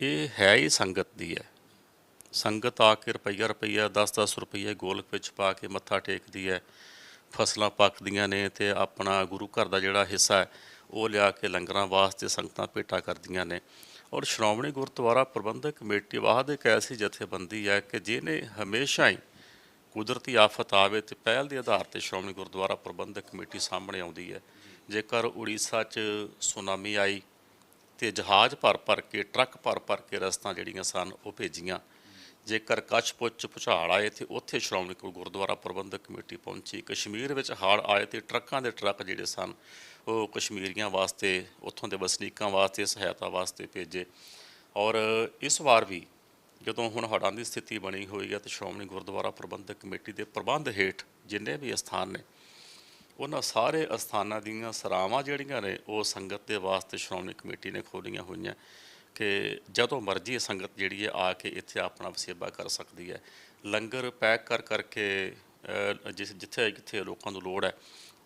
ਇਹ ਹੈ ਹੀ ਸੰਗਤ ਦੀ ਹੈ। ਸੰਗਤ ਆ ਕੇ ਰੁਪਈਆ ਰੁਪਈਆ 10-10 ਰੁਪਈਏ ਗੋਲਕ ਵਿੱਚ ਪਾ ਕੇ ਮੱਥਾ ਟੇਕਦੀ ਹੈ। ਫਸਲਾਂ ਪੱਕਦੀਆਂ ਨੇ ਤੇ ਆਪਣਾ ਗੁਰੂ ਘਰ ਦਾ ਜਿਹੜਾ ਹਿੱਸਾ ਹੈ, ਉਹ ਲਿਆ ਕੇ ਲੰਗਰਾਂ ਵਾਸਤੇ ਸੰਗਤਾਂ ਭੇਟਾ ਕਰਦੀਆਂ ਨੇ। ਔਰ ਸ਼੍ਰੋਮਣੀ ਗੁਰਦੁਆਰਾ ਪ੍ਰਬੰਧਕ ਕਮੇਟੀ ਵਾਹਦ ਇੱਕ ਐਸੀ ਜਥੇਬੰਦੀ ਹੈ ਕਿ ਜਿਹਨੇ ਹਮੇਸ਼ਾ ਹੀ ਕੁਦਰਤੀ ਆਫਤ ਆਵੇ ਤੇ ਪਹਿਲ ਦੇ ਆਧਾਰ ਤੇ ਸ਼੍ਰੋਮਣੀ ਗੁਰਦੁਆਰਾ ਪ੍ਰਬੰਧਕ ਕਮੇਟੀ ਸਾਹਮਣੇ ਆਉਂਦੀ ਹੈ। ਜੇਕਰ ਉੜੀਸਾ 'ਚ ਸੁਨਾਮੀ ਆਈ ਤੇ ਜਹਾਜ਼ ਭਰ ਭਰ ਕੇ, ਟਰੱਕ ਭਰ ਭਰ ਕੇ ਰਸਤਾਂ ਜਿਹੜੀਆਂ ਸਨ, ਉਹ ਭੇਜੀਆਂ ਜੇਕਰ ਕੱਛਪੁੱਚ 'ਚ ਭੁਚਾਲ ਆਏ ਤੇ ਉੱਥੇ ਸ਼੍ਰੋਮਣੀ ਗੁਰਦੁਆਰਾ ਪ੍ਰਬੰਧਕ ਕਮੇਟੀ ਪਹੁੰਚੀ। ਕਸ਼ਮੀਰ ਵਿੱਚ ਹੜ੍ਹ ਆਏ ਤੇ ਟਰੱਕਾਂ ਦੇ ਟਰੱਕ ਜਿਹੜੇ ਸਨ, ਉਹ ਕਸ਼ਮੀਰੀਆਂ ਵਾਸਤੇ, ਉੱਥੋਂ ਦੇ ਵਸਨੀਕਾਂ ਵਾਸਤੇ, ਸਹਾਇਤਾ ਵਾਸਤੇ ਭੇਜੇ। ਔਰ ਇਸ ਵਾਰ ਵੀ ਜਦੋਂ ਹੁਣ ਹੜ੍ਹਾਂ ਦੀ ਸਥਿਤੀ ਬਣੀ ਹੋਈ ਹੈ ਤੇ ਸ਼੍ਰੋਮਣੀ ਗੁਰਦੁਆਰਾ ਪ੍ਰਬੰਧਕ ਕਮੇਟੀ ਦੇ ਪ੍ਰਬੰਧ ਹੇਠ ਜਿੰਨੇ ਵੀ ਅਸਥਾਨ ਨੇ, ਉਹਨਾਂ ਸਾਰੇ ਅਸਥਾਨਾਂ ਦੀਆਂ ਸਰਾਵਾਂ ਜਿਹੜੀਆਂ ਨੇ, ਉਹ ਸੰਗਤ ਦੇ ਵਾਸਤੇ ਸ਼੍ਰੋਮਣੀ ਕਮੇਟੀ ਨੇ ਖੋਲੀਆਂ ਹੋਈਆਂ। ਕਿ ਜਦੋਂ ਮਰਜ਼ੀ ਸੰਗਤ ਜਿਹੜੀ ਹੈ ਆ ਕੇ ਇੱਥੇ ਆਪਣਾ ਵਸੇਬਾ ਕਰ ਸਕਦੀ ਹੈ। ਲੰਗਰ ਪੈਕ ਕਰ ਕਰਕੇ ਜਿਸ ਜਿੱਥੇ ਜਿੱਥੇ ਲੋਕਾਂ ਨੂੰ ਲੋੜ ਹੈ,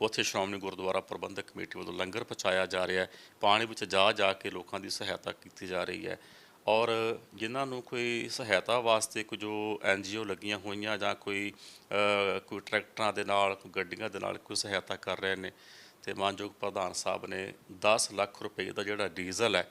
ਉੱਥੇ ਸ਼੍ਰੋਮਣੀ ਗੁਰਦੁਆਰਾ ਪ੍ਰਬੰਧਕ ਕਮੇਟੀ ਵੱਲੋਂ ਲੰਗਰ ਪਹੁੰਚਾਇਆ ਜਾ ਰਿਹਾ ਹੈ। ਪਾਣੀ ਵਿੱਚ ਜਾ ਜਾ ਕੇ ਲੋਕਾਂ ਦੀ ਸਹਾਇਤਾ ਕੀਤੀ ਜਾ ਰਹੀ ਹੈ। ਔਰ ਜਿਨ੍ਹਾਂ ਨੂੰ ਕੋਈ ਸਹਾਇਤਾ ਵਾਸਤੇ ਕੋਈ ਜੋ ਐਨਜੀਓ ਲੱਗੀਆਂ ਹੋਈਆਂ ਜਾਂ ਕੋਈ ਕੋਈ ਟਰੈਕਟਰਾਂ ਦੇ ਨਾਲ, ਕੋਈ ਗੱਡੀਆਂ ਦੇ ਨਾਲ ਕੋਈ ਸਹਾਇਤਾ ਕਰ ਰਹੇ ਨੇ, ਤੇ ਮਾਨਯੋਗ ਪ੍ਰਧਾਨ ਸਾਹਿਬ ਨੇ 10 ਲੱਖ ਰੁਪਏ ਦਾ ਜਿਹੜਾ ਡੀਜ਼ਲ ਹੈ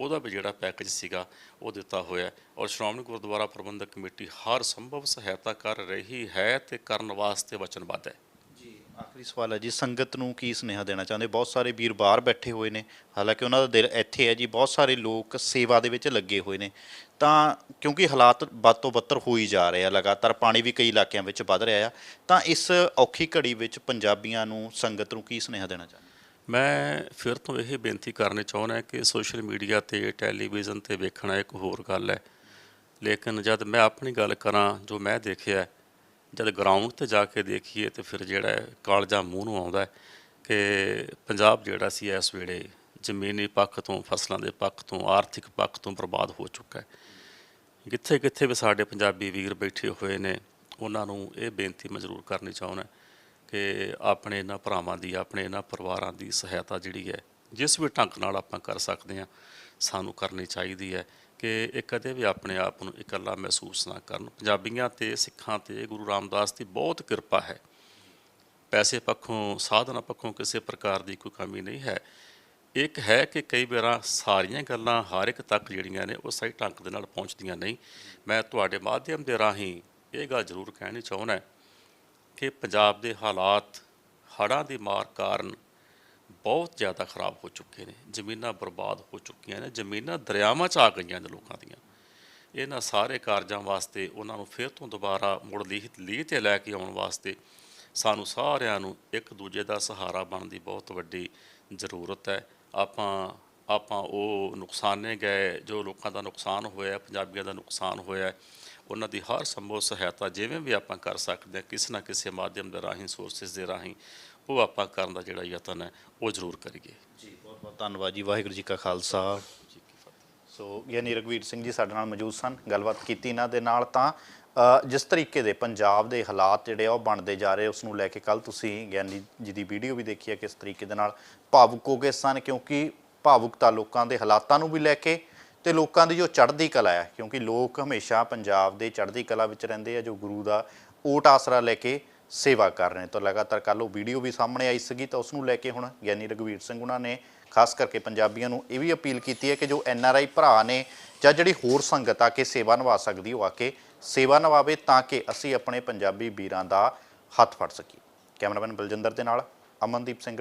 ਉਹਦਾ ਵੀ ਜਿਹੜਾ ਪੈਕੇਜ ਸੀਗਾ, ਉਹ ਦਿੱਤਾ ਹੋਇਆ ਔਰ ਸ਼੍ਰੋਮਣੀ ਗੁਰਦੁਆਰਾ ਪ੍ਰਬੰਧਕ ਕਮੇਟੀ ਹਰ ਸੰਭਵ ਸਹਾਇਤਾ ਕਰ ਰਹੀ ਹੈ ਤੇ ਕਰਨ ਵਾਸਤੇ ਵਚਨਬੱਧ ਹੈ। ਜੀ, ਆਖਰੀ ਸਵਾਲ ਹੈ ਜੀ, ਸੰਗਤ ਨੂੰ ਕੀ ਸੁਨੇਹਾ ਦੇਣਾ ਚਾਹੁੰਦੇ? ਬਹੁਤ ਸਾਰੇ ਵੀਰ ਬਾਹਰ ਬੈਠੇ ਹੋਏ ਨੇ, ਹਾਲਾਂਕਿ ਉਹਨਾਂ ਦਾ ਦਿਲ ਇੱਥੇ ਹੈ ਜੀ, ਬਹੁਤ ਸਾਰੇ ਲੋਕ ਸੇਵਾ ਦੇ ਵਿੱਚ ਲੱਗੇ ਹੋਏ ਨੇ। ਤਾਂ ਕਿਉਂਕਿ ਹਾਲਾਤ ਵੱਧ ਤੋਂ ਬੱਤਰ ਹੋਈ ਜਾ ਰਹੇ ਆ, ਲਗਾਤਾਰ ਪਾਣੀ ਵੀ ਕਈ ਇਲਾਕਿਆਂ ਵਿੱਚ ਵੱਧ ਰਿਹਾ ਆ, ਤਾਂ ਇਸ ਔਖੀ ਘੜੀ ਵਿੱਚ ਪੰਜਾਬੀਆਂ ਨੂੰ ਸੰਗਤ ਨੂੰ ਕੀ ਸੁਨੇਹਾ ਦੇਣਾ ਚਾਹੁੰਦੇ? ਮੈਂ ਫਿਰ ਤੋਂ ਇਹ ਬੇਨਤੀ ਕਰਨੀ ਚਾਹੁੰਦਾ ਕਿ ਸੋਸ਼ਲ ਮੀਡੀਆ ਤੇ, ਟੈਲੀਵਿਜ਼ਨ ਤੇ ਵੇਖਣਾ ਇੱਕ ਹੋਰ ਗੱਲ ਹੈ। ਲੇਕਿਨ ਜਦ ਮੈਂ ਆਪਣੀ ਗੱਲ ਕਰਾਂ, ਜੋ ਮੈਂ ਦੇਖਿਆ ਜਦ ਗਰਾਊਂਡ ਤੇ ਜਾ ਕੇ ਦੇਖੀਏ ਤੇ ਫਿਰ ਜਿਹੜਾ ਹੈ, ਕਾਲਜਾ ਮੂੰਹ ਨੂੰ ਆਉਂਦਾ ਕਿ ਪੰਜਾਬ ਜਿਹੜਾ ਸੀ ਇਸ ਵੇਲੇ ਜ਼ਮੀਨੀ ਪੱਖ ਤੋਂ, ਫਸਲਾਂ ਦੇ ਪੱਖ ਤੋਂ, ਆਰਥਿਕ ਪੱਖ ਤੋਂ ਬਰਬਾਦ ਹੋ ਚੁੱਕਾ ਹੈ। ਕਿੱਥੇ ਕਿੱਥੇ ਵੀ ਸਾਡੇ ਪੰਜਾਬੀ ਵੀਰ ਬੈਠੇ ਹੋਏ ਨੇ, ਉਹਨਾਂ ਨੂੰ ਇਹ ਬੇਨਤੀ ਮੈਂ ਜ਼ਰੂਰ ਕਰਨੀ ਚਾਹੁੰਦਾ। ਕਿ ਆਪਣੇ ਇਹਨਾਂ ਭਰਾਵਾਂ ਦੀ, ਆਪਣੇ ਇਹਨਾਂ ਪਰਿਵਾਰਾਂ ਦੀ ਸਹਾਇਤਾ ਜਿਹੜੀ ਹੈ, ਜਿਸ ਵੀ ਢੰਗ ਨਾਲ ਆਪਾਂ ਕਰ ਸਕਦੇ ਹਾਂ, ਸਾਨੂੰ ਕਰਨੀ ਚਾਹੀਦੀ ਹੈ ਕਿ ਇਹ ਕਦੇ ਵੀ ਆਪਣੇ ਆਪ ਨੂੰ ਇਕੱਲਾ ਮਹਿਸੂਸ ਨਾ ਕਰਨ। ਪੰਜਾਬੀਆਂ ਤੇ ਸਿੱਖਾਂ ਤੇ ਗੁਰੂ ਰਾਮਦਾਸ ਦੀ ਬਹੁਤ ਕਿਰਪਾ ਹੈ। ਪੈਸੇ ਪੱਖੋਂ, ਸਾਧਨਾ ਪੱਖੋਂ ਕਿਸੇ ਪ੍ਰਕਾਰ ਦੀ ਕੋਈ ਕਮੀ ਨਹੀਂ ਹੈ। ਇੱਕ ਹੈ ਕਿ ਕਈ ਵਾਰਾਂ ਸਾਰੀਆਂ ਗੱਲਾਂ ਹਰ ਇੱਕ ਤੱਕ ਜਿਹੜੀਆਂ ਨੇ ਉਹ ਸਹੀ ਢੰਗ ਦੇ ਨਾਲ ਪਹੁੰਚਦੀਆਂ ਨਹੀਂ। ਮੈਂ ਤੁਹਾਡੇ ਮਾਧਿਅਮ ਦੇ ਰਾਹੀਂ ਇਹ ਗੱਲ ਜ਼ਰੂਰ ਕਹਿਣੀ ਚਾਹੁੰਦਾ ਕਿ ਪੰਜਾਬ ਦੇ ਹਾਲਾਤ ਹੜ੍ਹਾਂ ਦੀ ਮਾਰ ਕਾਰਨ ਬਹੁਤ ਜ਼ਿਆਦਾ ਖਰਾਬ ਹੋ ਚੁੱਕੇ ਨੇ, ਜ਼ਮੀਨਾਂ ਬਰਬਾਦ ਹੋ ਚੁੱਕੀਆਂ ਨੇ, ਜ਼ਮੀਨਾਂ ਦਰਿਆਵਾਂ 'ਚ ਆ ਗਈਆਂ ਨੇ ਲੋਕਾਂ ਦੀਆਂ। ਇਹਨਾਂ ਸਾਰੇ ਕਾਰਜਾਂ ਵਾਸਤੇ ਉਹਨਾਂ ਨੂੰ ਫਿਰ ਤੋਂ ਦੁਬਾਰਾ ਮੁੜ ਲੀਹ ਲੀਹ ਤੇ ਲੈ ਕੇ ਆਉਣ ਵਾਸਤੇ ਸਾਨੂੰ ਸਾਰਿਆਂ ਨੂੰ ਇੱਕ ਦੂਜੇ ਦਾ ਸਹਾਰਾ ਬਣਨ ਦੀ ਬਹੁਤ ਵੱਡੀ ਜ਼ਰੂਰਤ ਹੈ। ਆਪਾਂ ਆਪਾਂ ਉਹ ਨੁਕਸਾਨੇ ਗਏ ਜੋ ਲੋਕਾਂ ਦਾ ਨੁਕਸਾਨ ਹੋਇਆ ਪੰਜਾਬੀਆਂ ਦਾ ਨੁਕਸਾਨ ਹੋਇਆ ਉਹਨਾਂ ਦੀ ਹਰ ਸੰਭਵ ਸਹਾਇਤਾ ਜਿਵੇਂ ਵੀ ਆਪਾਂ ਕਰ ਸਕਦੇ ਹਾਂ ਕਿਸੇ ਨਾ ਕਿਸੇ ਮਾਧਿਅਮ ਦੇ ਰਾਹੀਂ ਸੋਰਸਸ ਦੇ ਰਾਹੀਂ ਉਹ ਆਪਾਂ ਕਰਨ ਦਾ ਜਿਹੜਾ ਯਤਨ ਹੈ ਉਹ ਜ਼ਰੂਰ ਕਰੀਏ। ਜੀ ਬਹੁਤ ਬਹੁਤ ਧੰਨਵਾਦ ਜੀ ਵਾਹਿਗੁਰੂ ਜੀ ਕਾ ਖਾਲਸਾ। ਸੋ ਗਿਆਨੀ ਰਗਵੀਰ ਸਿੰਘ ਜੀ ਸਾਡੇ ਨਾਲ ਮੌਜੂਦ ਸਨ ਗੱਲਬਾਤ ਕੀਤੀ ਇਹਨਾਂ ਦੇ ਨਾਲ ਤਾਂ ਜਿਸ ਤਰੀਕੇ ਦੇ ਪੰਜਾਬ ਦੇ ਹਾਲਾਤ ਜਿਹੜੇ ਆ ਉਹ ਬਣਦੇ ਜਾ ਰਹੇ ਉਸ ਨੂੰ ਲੈ ਕੇ ਕੱਲ ਤੁਸੀਂ ਗਿਆਨੀ ਜੀ ਦੀ ਵੀਡੀਓ ਵੀ ਦੇਖੀ ਹੈ ਕਿਸ ਤਰੀਕੇ ਦੇ ਨਾਲ ਭਾਵੁਕ ਹੋ ਗਏ ਸਨ ਕਿਉਂਕਿ ਭਾਵੁਕਤਾ ਲੋਕਾਂ ਦੇ ਹਾਲਾਤਾਂ ਨੂੰ ਵੀ ਲੈ ਕੇ ਤੇ ਲੋਕਾਂ ਦੀ ਜੋ ਚੜ੍ਹਦੀ ਕਲਾ ਹੈ, ਕਿਉਂਕਿ ਲੋਕ ਹਮੇਸ਼ਾ ਪੰਜਾਬ ਦੇ ਚੜ੍ਹਦੀ ਕਲਾ ਵਿੱਚ ਰਹਿੰਦੇ ਆ, ਜੋ ਗੁਰੂ ਦਾ ਓਟ ਆਸਰਾ ਲੈ ਕੇ ਸੇਵਾ ਕਰ ਰਹੇ ਨੇ। ਤਾਂ ਲਗਾਤਾਰ ਕੱਲ ਉਹ ਵੀਡੀਓ ਵੀ ਸਾਹਮਣੇ ਆਈ ਸੀਗੀ, ਤਾਂ ਉਸ ਨੂੰ ਲੈ ਕੇ ਹੁਣ ਗਿਆਨੀ ਰਗਵੀਰ ਸਿੰਘ ਉਹਨਾਂ ਨੇ ਖਾਸ ਕਰਕੇ ਪੰਜਾਬੀਆਂ ਨੂੰ ਇਹ ਵੀ ਅਪੀਲ ਕੀਤੀ ਹੈ ਕਿ ਜੋ ਐਨ ਆਰ ਆਈ ਭਰਾ ਨੇ ਜਾਂ ਜਿਹੜੀ ਹੋਰ ਸੰਗਤ ਆ ਕੇ ਸੇਵਾ ਨਿਭਾ ਸਕਦੀ, ਉਹ ਆ ਕੇ ਸੇਵਾ ਨਿਭਾਵੇ ਤਾਂ ਕਿ ਅਸੀਂ ਆਪਣੇ ਪੰਜਾਬੀ ਵੀਰਾਂ ਦਾ ਹੱਥ ਫੜ ਸਕੀਏ। ਕੈਮਰਾਮੈਨ ਬਲਜਿੰਦਰ ਦੇ ਨਾਲ ਅਮਨਦੀਪ ਸਿੰਘ